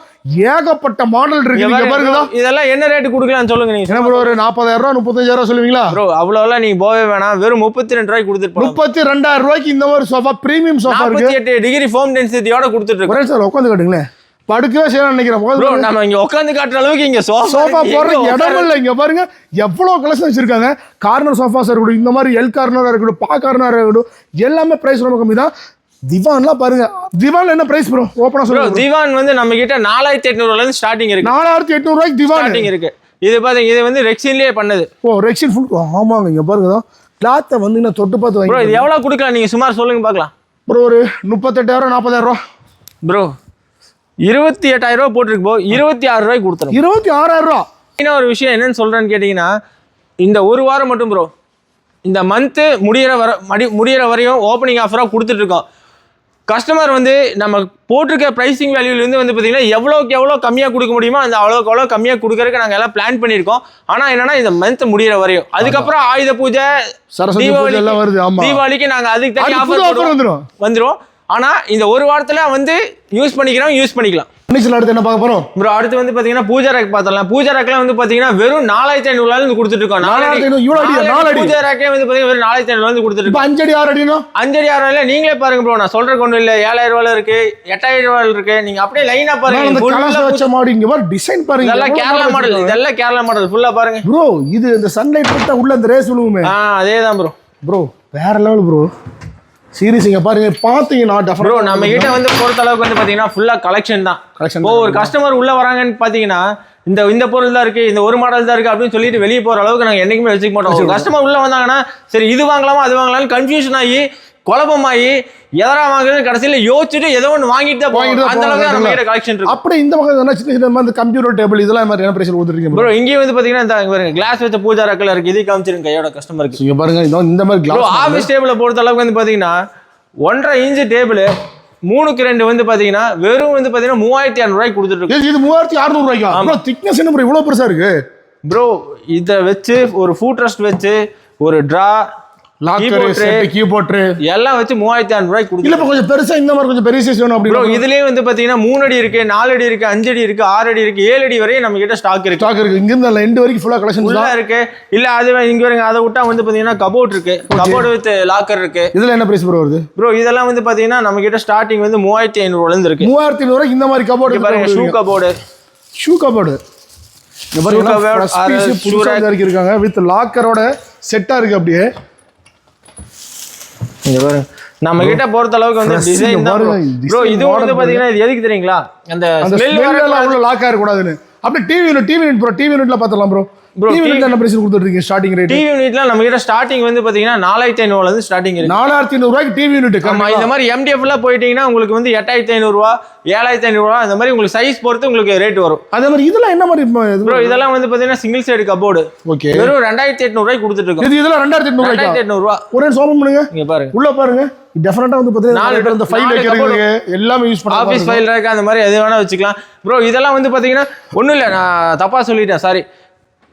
ஏகப்பட்ட மாடல் இருக்கு. பாருங்க இதெல்லாம் என்ன ரேட்டு கொடுக்கலாம்னு சொல்லுங்க நீங்க. என்ன ப்ரோ ஒரு நாற்பதாயிரம் ரூபா முப்பத்தஞ்சாயிரம் ரூபா சொல்லுவீங்களா? ப்ரோ அவ்வளோலாம் நீங்க போகவே வேணாம். வெறும் முப்பத்தி ரெண்டு ரூபாய்க்கு கொடுத்துட்டு முப்பத்தி ரெண்டாயிரம் ரூபாய்க்கு இந்த மாதிரி சோஃபா பிரீமியம் சோஃபா இருக்கு. எட்டு டிகிரி ஃபோம் டென்சிட்டியோட கொடுத்துட்டு இருக்கோம். ஒரே சார் உட்காந்து காட்டுங்களேன். படுக்கவே செய்யலாம் நினைக்கிறேன். நம்ம இங்க உட்காந்து காட்டுற அளவுக்கு இங்க சோஃபா போடுறதுக்கு இடம் இல்லை. இங்க பாருங்க எவ்வளவு கலெக்ஷன் வச்சிருக்காங்க. கார்னர் சோஃபாஸ் இருக்கட்டும் இந்த மாதிரி எல் கார்னரா இருக்கட்டும் பா கார்னரா இருக்கட்டும் எல்லாமே பிரைஸ் ரொம்ப கம்மி தான். திவான்லாம் பாருங்க. திவான் என்ன பிரைஸ் ப்ரோ ஓப்பனா சொல்லுங்க திவான் வந்து நம்ம கிட்ட நாலாயிரத்தி எட்நூறுல இருந்து ஸ்டார்டிங் இருக்கு. நாலாயிரத்தி எட்நூறு ரூபாய்க்கு திவான்? ஸ்டார்டிங் இருக்கு. இது பாத்தீங்க இது வந்து ரெக்ஸின்லயே பண்ணது. ஓ ரெக்ஷன் ஃபுல் ஆமாங்க இங்க பாருங்க கிளாத்தை வந்து நான் தொட்டு பார்த்து ப்ரோ வாங்கி இது எவ்வளவு கொடுக்கலாம்? நீங்க சுமார் சொல்லுங்க பார்க்கலாம். ப்ரோ ஒரு முப்பத்தெட்டாயிரம் நாற்பதாயிரம் ரூபா. ப்ரோ இருபத்தி எட்டாயிரம் ரூபாய் போட்டிருக்கு ப்ரோ இருபத்தி ஆறு ரூபாய்க்கு கொடுத்துரும் இருபத்தி ஆறாயிரம் ரூபா. இன்னும் ஒரு விஷயம் என்னன்னு சொல்றேன்னு கேட்டிங்கன்னா இந்த ஒரு வாரம் மட்டும் ப்ரோ இந்த மந்த்து முடியிற வர மடி முடியிற வரையும் ஓப்பனிங் ஆஃபராக கொடுத்துட்டு இருக்கோம். கஸ்டமர் வந்து நம்ம போட்டிருக்க ப்ரைசிங் வேல்யூலேருந்து வந்து பார்த்தீங்கன்னா எவ்வளோக்கு எவ்வளோ கம்மியாக கொடுக்க முடியுமோ அந்த அவ்வளோக்கு எவ்வளோ கம்மியாக கொடுக்கறதுக்கு நாங்கள் எல்லாம் பிளான் பண்ணியிருக்கோம். ஆனால் என்னன்னா இந்த மந்த் முடியிற வரையும். அதுக்கப்புறம் ஆயுத பூஜை எல்லாம் வருது. தீபாவளிக்கு நாங்கள் அதுக்கு தனி ஆஃபர் வந்துடும் வந்துடும் ஆனால் இந்த ஒரு வாரத்தில் வந்து யூஸ் பண்ணிக்கிறோம் யூஸ் பண்ணிக்கலாம். அடுத்து என்ன பார்க்க போறோம்? ப்ரோ அடுத்து வந்து பாத்தீங்கன்னா பூஜா ரேக் பார்த்தலாம் பூஜா ரேக்லாம் வந்து பாத்தீங்கன்னா வெறும் நாலாயிரத்தி ஐநூறுல இருந்து கொடுத்துட்டு இருக்கோம் நாலாயிரத்தி ஐநூறு? பூஜா ரேக்கே வந்து பாத்தீங்கன்னா வெறும் நாலாயிரத்தி ஐநூறுல இருந்து கொடுத்துட்டு இருக்கோம் அஞ்சடி ஆறு அடினா? அஞ்சடி ஆறு ரூபாயில நீங்களே பாருங்க ப்ரோ நான் சொல்ற கொண்டு இல்ல. ஏழாயிரம் ரூபாயில இருக்கு எட்டாயிரம் ரூபாயில இருக்கு. நீங்க அப்படியே லைனா பாருங்க. மாடு இங்க பாரு டிசைன் பாருங்க. இதெல்லாம் கேரளா மாடல் இதெல்லாம் கேரளா மாடல் ஃபுல்லா பாருங்க. ப்ரோ இது இந்த சன்லைட் பட்டா உள்ள அந்த ரேஸ் விழுவுமே. ஆ அதே தான் ப்ரோ. ப்ரோ வேற லெவல் ப்ரோ சீரியஸ் இங்க பாருங்க பாத்தீங்கன்னா ப்ரோ நம்ம கிட்ட வந்து பொறுத்த அளவுக்கு வந்து பாத்தீங்கன்னா ஃபுல்லா கலெக்ஷன் தான். இப்போ ஒரு கஸ்டமர் உள்ள வராங்கன்னு பாத்தீங்கன்னா இந்த இந்த பொருள் தான் இருக்கு இந்த ஒரு மாடல் தான் இருக்கு அப்படின்னு சொல்லிட்டு வெளியே போற அளவுக்கு நாங்க என்னைக்குமே வச்சுக்க மாட்டோம். கஸ்டமர் உள்ள வந்தாங்கன்னா சரி இது வாங்கலாமா அது வாங்கலாம்னு கன்ஃபியூஷன் ஆகி குழப்பமாகி எதரா வாங்குறது கடைசியில யோசிச்சுட்டு ஏதோ ஒன்று வாங்கிட்டு தான் போவோம் அந்த அளவுக்கு நம்ம. கிட்ட கலெக்ஷன் இருக்கு. அப்படி இந்த பக்கம் என்ன சின்ன சின்ன இந்த கம்ப்யூட்டர் டேபிள் இதெல்லாம் மாதிரி என்ன பிரைஸ் கொடுத்துருக்கீங்க ப்ரோ இங்கேயும் வந்து பாத்தீங்கன்னா இந்த பாருங்க கிளாஸ் வச்ச பூஜா ரக்கில் இருக்கு. இதே காமிச்சிருங்க கையோட கஸ்டமருக்கு இங்க பாருங்க இந்த மாதிரி கிளாஸ் ஆஃபீஸ் டேபிளை பொறுத்த அளவுக்கு வந்து பாத்தீங்கன்னா ஒன்றரை இன்ச்சு டேபிள் மூணுக்கு ரெண்டு வந்து பாத்தீங்கன்னா வெறும் வந்து பாத்தீங்கன்னா மூவாயிரத்தி இரநூறுவாய்க்கு கொடுத்துட்டு இருக்கோம். இது மூவாயிரத்தி அறுநூறு ரூபாய்க்கா? திக்னஸ் என்ன ப்ரோ இவ்வளவு பெருசா இருக்கு. ப்ரோ இதை வச்சு ஒரு ஃபுட் ரெஸ்ட் வச்சு ஒரு ட்ரா கீபோர்ட் எல்லாம் வச்சு மூவாயிரத்தி கொடுத்துருக்கோம் இப்ப கொஞ்சம் பெருசா இந்த மாதிரி கொஞ்சம் பெரிய சைஸ் வேணும் ப்ரோ அப்படி இதுலயே வந்து பாத்தீங்கன்னா மூணு அடி இருக்கு நாலு அடி இருக்கு அஞ்சு அடி இருக்கு ஆறு அடி இருக்கு ஏழு அடி வரையும் நம்ம கிட்ட ஸ்டாக் இருக்கு. ஸ்டாக் இருக்கு. இங்க இருந்து எண்டு வரைக்கும் ஃபுல்லா கலெக்ஷன் தான். இருக்கு. இல்ல அது இங்க வருங்க அதை விட்டா வந்து பாத்தீங்கன்னா கபோர்ட் இருக்கு. கபோர்டு வித் லாக்கர் இருக்கு. இதுல என்ன பிரைஸ் ப்ரோ வருது? ப்ரோ இதெல்லாம் வந்து பாத்தீங்கன்னா நம்ம கிட்ட ஸ்டார்டிங் வந்து மூவாயிரத்தி ஐநூறுல இருந்து இருக்கு. மூவாயிரத்தி ஐநூறு ரூபாய்க்கு இந்த மாதிரி இங்க பாருங்க shoe cupboard cupboard shoe cupboard rack. இறக்கி இருக்காங்க வித் லாக்கரோட செட்டா இருக்கு அப்படியே. இங்க பாருங்க. நம்ம கிட்ட பொறுத்த அளவுக்கு வந்து டிசைன் தான் ப்ரோ இது வந்து பாத்தீங்கன்னா இது எதுக்கு தெரியுங்களா? அந்த ஸ்மெல் ஸ்மெல் எல்லாம் வர உள்ள லாக் ஆக கூடாதுன்னு அப்படியே TV unit TV unit bro TV யூனிட்ல பார்த்துலாம் ப்ரோ Bro, டிவி யூனிட் என்ன பிரைஸ் கொடுத்துட்டு ஸ்டார்டிங் ரேட் டிவி யூனிட்ல நம்ம கிட்ட ஸ்டார்டிங் வந்து பாத்தீங்கன்னா நாலாயிரத்தி ஐநூறுல இருந்து ஸ்டார்டிங் இருக்கு. நாலாயிரத்தி ஐநூறு ரூபாய்க்கு டிவி யூனிட் ஆமா இந்த மாதிரி எல்லாம் போயிட்டீங்கன்னா உங்களுக்கு வந்து எட்டாயிரத்தி ஐநூறுரூவா ஏழாயிரத்தி ஐநூறுரூவா இந்த மாதிரி உங்களுக்கு சைஸ் பொறுத்து உங்களுக்கு ரேட் வரும். அதே மாதிரி இதெல்லாம் என்ன மாதிரி ப்ரோ இதெல்லாம் வந்து பாத்தீங்கன்னா சிங்கிள் சைடு கபோர்டு ஓகே வெறும் ரெண்டாயிரத்தி எட்நூறுவாய்க்கு கொடுத்துட்டு இருக்கோம். இது இதெல்லாம் ரெண்டாயிரத்தி எட்நூறு ரெண்டாயிரத்தி எட்நூறுவா. ஒரே ஓபன் பண்ணுங்க. இங்க பாருங்க. உள்ள பாருங்க. டெஃபினட்டா வந்து நாலு பாத்தீங்கன்னா இந்த ஃபைல் வைக்கிறதுக்கு எல்லாமே யூஸ் ஆஃபீஸ் பண்ணலாம் ஃபைல் ரேக் அந்த மாதிரி எது வேணா வச்சுக்கலாம். ப்ரோ இதெல்லாம் வந்து பாத்தீங்கன்னா ஒண்ணும் இல்ல நான் தப்பா சொல்லிட்டேன் சாரி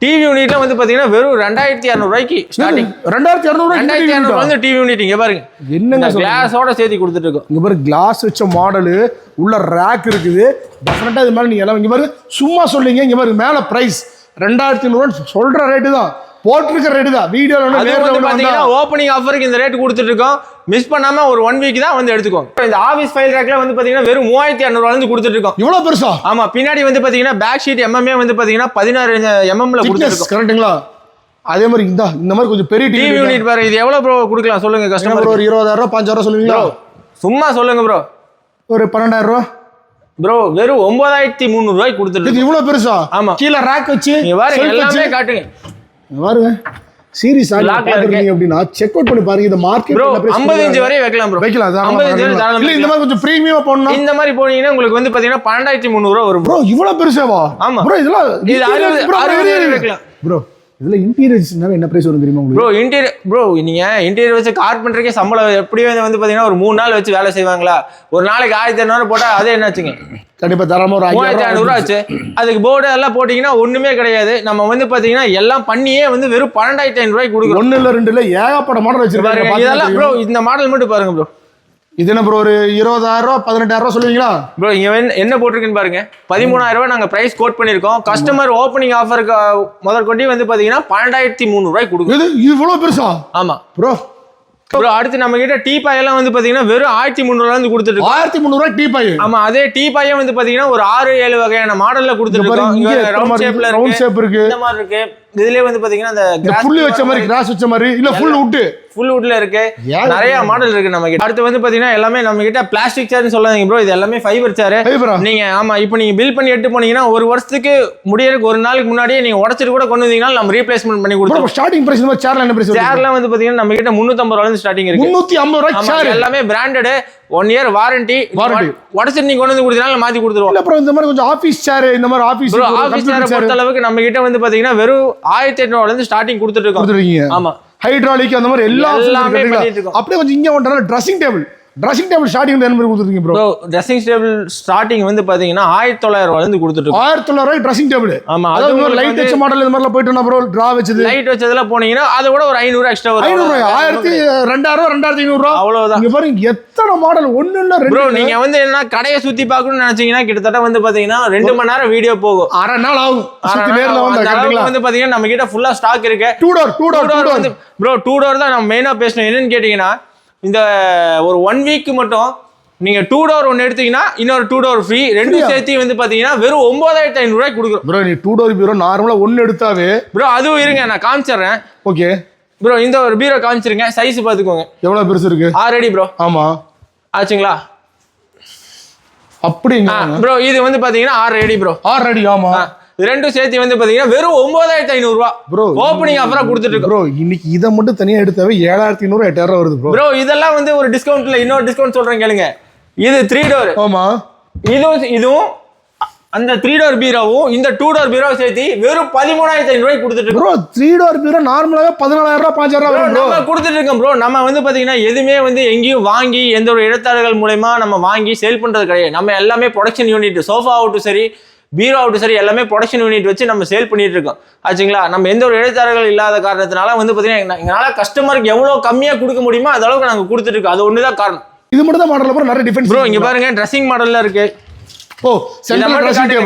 டிவி யூனிட்ல வந்து பாத்தீங்கன்னா வெறும் ரெண்டாயிரத்தி இரநூறுவாய்க்கு ஸ்டார்டிங் ரெண்டாயிரத்தி இரநூறு ரெண்டாயிரத்தி இரநூறு வந்து டிவி யூனிட் இங்க பாருங்க. என்னங்க? கிளாஸோட சேர்த்து கொடுத்துட்டு இருக்கோம். இங்க பாரு கிளாஸ் வச்ச மாடலு உள்ள ரேக் இருக்குது. டெஃபினட்டா இது மாதிரி நீங்க எல்லாம் இங்க பாரு சும்மா சொல்றீங்க இங்க பாரு மேல பிரைஸ் ரெண்டாயிரத்தி நூறு சொல்ற ரேட்டு தான். போட்டிருக்க ரேட்டு தான். வீடியோல அது வந்து பாத்தீங்கன்னா ஓப்பனிங் ஆஃபருக்கு இந்த ரேட் கொடுத்துட்டு இருக்கோம். மிஸ் பண்ணாம ஒரு ஒன் வீக் தான் வந்து எடுத்துக்கோங்க. இந்த ஆஃபீஸ் ஃபைல் ரேக்ல வந்து பாத்தீங்கன்னா வெறும் மூவாயிரத்தி இரநூறுவா வந்து கொடுத்துட்டு இருக்கோம். இவ்வளவு பெருசா? ஆமா பின்னாடி வந்து பாத்தீங்கன்னா பேக் ஷீட் எம்எம்ஏ வந்து பாத்தீங்கன்னா பதினாறு எம்எம்ல இருக்கோம். கரெக்ட்டுங்களா அதே மாதிரி இந்த இந்த மாதிரி கொஞ்சம் பெரிய டிவி யூனிட் பாரு இது எவ்வளவு ப்ரோ கொடுக்கலாம் சொல்லுங்க கஸ்டமர் ஒரு இருபதாயிரம் பாஞ்சாயிரம் சொல்லுவீங்களா? சும்மா சொல்லுங்க ப்ரோ ஒரு பன்னெண்டாயிரம் ப்ரோ வெறும் ஒன்பதாயிரத்தி முந்நூறு ரூபாய்க்கு கொடுத்துட்டு இது இவ்வளவு பெருசா? ஆமா. கீழே ரேக் வச்சு எல்லாமே காட்டுங்க. பாருங்க. ல பாத்துருக்கீங்க அப்படின்னா. செக் அவுட் பண்ணி பாருங்க. இந்த மார்க்கெட் ப்ரோ ஐம்பது இன்ச்சு வரையும் வைக்கலாம் ப்ரோ வைக்கலாம் இன்ச்சு வைக்கலாம். தாராளமா இல்ல இந்த மாதிரி கொஞ்சம் பிரீமியமா போடணும் இந்த மாதிரி போனீங்கன்னா உங்களுக்கு வந்து பாத்தீங்கன்னா பன்னெண்டாயிரத்தி முந்நூறு ரூபா வரும் bro. ப்ரோ இவ்வளவு பெருசாவா? ஆமா. ப்ரோ இதெல்லாம் இது அறுபது- அறுபது வரை வைக்கலாம். ப்ரோ இதுல இன்டீரியர்ஸ் என்ன பிரைஸ் வரும் தெரியுமா உங்களுக்கு? ப்ரோ இன்டீரியர் ப்ரோ நீங்க இன்டீரியர் வச்சு கார்பெண்டருக்கே சம்பளம் எப்படியும் வந்து பாத்தீங்கன்னா ஒரு மூணு நாள் வச்சு வேலை செய்வாங்களா? ஒரு நாளைக்கு ஆயிரத்தி ஐநூறு போட்டா அதே என்னாச்சுங்க கண்டிப்பா தரமா ஒரு மூவாயிரத்தி ஐயாயிரம் ஐநூறு ஆச்சு. அதுக்கு போர்டு எல்லாம் போட்டீங்கன்னா ஒண்ணுமே கிடையாது. நம்ம வந்து பாத்தீங்கன்னா எல்லாம் பண்ணியே வந்து வெறும் பன்னெண்டாயிரத்தி ஐநூறு ரூபாய்க்கு கொடுக்குறோம். ஒண்ணு இல்ல ரெண்டு இல்ல ஏகப்பட்ட மாடல் வச்சிருக்காங்க. பாருங்க இதெல்லாம் ப்ரோ இந்த மாடல் மட்டும் பாருங்க ப்ரோ இது என்ன ப்ரோ ஒரு இருபதாயிரம் ரூபாய் பதினெட்டாயிரம் ரூபாய் சொல்லுவீங்களா? ப்ரோ இங்க வந்து என்ன போட்டிருக்குன்னு பாருங்க. பதிமூணாயிரம் ரூபாய் நாங்க பிரைஸ் கோட் பண்ணிருக்கோம் கஸ்டமர் ஓப்பனிங் ஆஃபருக்கு முதற்கொண்டு வந்து பாத்தீங்கன்னா பன்னெண்டாயிரத்தி முந்நூறு ரூபாய்க்கு கொடுக்கும் இது இவ்வளவு பெருசா? ஆமா. ப்ரோ ப்ரோ அடுத்து நம்ம கிட்ட டீ பாயெல்லாம் வந்து பாத்தீங்கன்னா வெறும் ஆயிரத்தி முந்நூறுல இருந்து கொடுத்துட்டு. ஆயிரத்தி முந்நூறு ரூபாய் டீ பாய் ஆமா அதே டீ பாயே வந்து பாத்தீங்கன்னா ஒரு ஆறு ஏழு வகையான மாடல்ல ரவுண்ட் ஷேப்ல ரவுண்ட் ஷேப் இருக்கு. இந்த மாதிரி இருக்கு. இதுலயே வந்து பாத்தீங்கன்னா அந்த புள்ளி வச்ச மாதிரி கிராஸ் வச்ச மாதிரி இல்ல ஃபுல் விட்டு ஃபுல் வுட்ல இருக்கு. நிறைய மாடல் இருக்கு நம்ம கிட்ட அடுத்து வந்து பாத்தீங்கன்னா எல்லாமே நம்ம கிட்ட பிளாஸ்டிக் சேர்னு சொல்லாதீங்க ப்ரோ இது எல்லாமே ஃபைபர் சேர் நீங்க ஆமா இப்போ நீங்க பில் பண்ணி எடுத்து போனீங்கன்னா ஒரு வருஷத்துக்கு முடியறதுக்கு ஒரு நாளுக்கு முன்னாடியே நீங்க உடச்சிட்டு கூட கொண்டு வந்தீங்கன்னா நம்ம ரீப்ளேஸ்மெண்ட் பண்ணி கொடுத்துருவோம். ப்ரோ ஸ்டார்டிங் பிரைஸ் சேர்ல என்ன பிரைஸ் சேர்லாம் வந்து பாத்தீங்கன்னா நம்ம கிட்ட முன்னூத்தம்பது ரூபாய் ஸ்டார்டிங் இருக்கு. முன்னூத்தி ஐம்பது ரூபாய் எல்லாமே branded one year warranty Warranty. உடச்சிட்டு நீங்க கொண்டு வந்து கொடுத்தீங்கன்னா மாத்தி கொடுத்துருவோம். ப்ரோ இந்த மாதிரி கொஞ்சம் ஆபீஸ் சேர் இந்த மாதிரி ப்ரோ ஆஃபீஸ் சேரை பொறுத்த அளவுக்கு நம்ம கிட்ட வந்து பாத்தீங்கன்னா வெறும் ஆயிரத்தி எட்நூறுல இருந்து ஸ்டார்டிங் கொடுத்துட்டு இருக்கோம். ஆமா. ஹைட்ராலிக் அந்த மாதிரி எல்லா எல்லாமே. அப்படியே கொஞ்சம் இங்க வந்துட்டா dressing table dressing table starting என்ன மாதிரி கொடுத்துருக்கீங்க ப்ரோ ட்ரெஸ்ஸிங் டேபிள் ஸ்டார்டிங் வந்து பாத்தீங்கன்னா ஆயிரத்தி தொள்ளாயிரம் ரூபாயில இருந்து கொடுத்துட்டு ஆயிரத்தி தொள்ளாயிரம் ட்ரெஸ்ஸிங் டேபிள் ஆமா அது லைட் வச்ச மாடல் இந்த மாதிரிலாம் போயிட்டு ப்ரோ டிரா வச்சது. லைட் வச்சதுல போனீங்கன்னா அதை விட ஒரு ஐநூறு எக்ஸ்ட்ரா வரும். ஐநூறு ரூபாய்? ஆயிரத்தி ரெண்டாயிரம் ரூபாய் ரெண்டாயிரத்தி ஐநூறு ரூபாய் அவ்வளவுதான். இங்க பாருங்க எத்தனை மாடல் ஒண்ணு இல்ல ப்ரோ ரெண்டு நீங்க வந்து என்ன கடையை சுத்தி பார்க்கணும்னு நினைச்சீங்கன்னா கிட்டத்தட்ட வந்து பாத்தீங்கன்னா ரெண்டு மணி நேரம் வீடியோ போகும். அரை நாள் ஆகும். நேர்ல வந்தா வந்து பாத்தீங்கன்னா நம்ம கிட்ட ஃபுல்லா ஸ்டாக் இருக்கு. டூ டோர் டூ டோர் வந்து ப்ரோ டூ டோர் தான் நம்ம மெயினா பேசணும். என்னன்னு கேட்டீங்கன்னா இந்த ஒரு ஒன் வீக் மட்டும் நீங்க டூ டோர் ஒன்னு எடுத்தீங்கன்னா இன்னொரு டூ டோர் ஃப்ரீ Free-ஆ? சேர்த்து வந்து பாத்தீங்கன்னா வெறும் ஒன்பதாயிரத்தி ஐநூறு ரூபாய்க்கு கொடுக்குறோம். ப்ரோ நீ டூ டோர் பீரோ நார்மலா ஒன்னு எடுத்தாவே? ப்ரோ அதுவும் இருங்க நான் காமிச்சிடுறேன். ஓகே ப்ரோ இந்த ஒரு பீரோ காமிச்சிருங்க சைஸ் பாத்துக்கோங்க எவ்வளவு பெருசு இருக்கு? ஆறு அடி ப்ரோ ஆமா. ஆச்சுங்களா? அப்படிங்க ப்ரோ இது வந்து பாத்தீங்கன்னா ஆறு அடி ப்ரோ ஆறு அடி ஆமா. இது ரெண்டும் சேர்த்து வந்து பாத்தீங்கன்னா வெறும் ஒன்பதாயிரத்தி ஐநூறு ரூபா ப்ரோ ஓப்பனிங் ஆஃபரா கொடுத்துட்டு ப்ரோ இன்னைக்கு இதை மட்டும் தனியா எடுத்தாவே ஏழாயிரத்தி ஐநூறு எட்டாயிரம் வருது ப்ரோ ப்ரோ இதெல்லாம் வந்து ஒரு டிஸ்கவுண்ட்ல இன்னொரு டிஸ்கவுண்ட் சொல்றேன் கேளுங்க. இது த்ரீ டோர் ஆமா. இதுவும் இதுவும் அந்த த்ரீ டோர் பீரோவும் இந்த டூ டோர் பீரோ சேர்த்து வெறும் பதிமூணாயிரத்தி ஐநூறு கொடுத்துட்டு ப்ரோ த்ரீ டோர் பீரோ நார்மலாவே பதினாலாயிரம் ரூபாய் பாஞ்சாயிரம் ரூபாய் நம்ம கொடுத்துட்டு இருக்கோம் ப்ரோ நம்ம வந்து பாத்தீங்கன்னா எதுவுமே வந்து எங்கேயும் வாங்கி எந்த ஒரு இடத்தாளர்கள் மூலயமா நம்ம வாங்கி சேல் பண்றது கிடையாது. நம்ம எல்லாமே ப்ரொடக்ஷன் யூனிட் சோஃபா ஆகட்டும் சரி பீரோ ஆகட்டும் சரி எல்லாமே ப்ரொடக்ஷன் யூனிட் வச்சு நம்ம சேல் பண்ணிட்டு இருக்கோம் ஆச்சுங்களா? நம்ம எந்த ஒரு இடைத்தரகர்கள் இல்லாத காரணத்தினால வந்து பாத்தீங்கன்னா எங்களால கஸ்டமருக்கு எவ்வளவு கம்மியா கொடுக்க முடியுமோ அந்த அளவுக்கு நாங்க கொடுத்துட்டு இருக்கோம் அது ஒண்ணுதான் காரணம். இது மட்டும் தான் மாடல் ப்ரோ நிறைய டிஃபரன்ஸ் ப்ரோ இங்க பாருங்க ட்ரெஸ்ஸிங் மாடல்ல இருக்கு. ஓ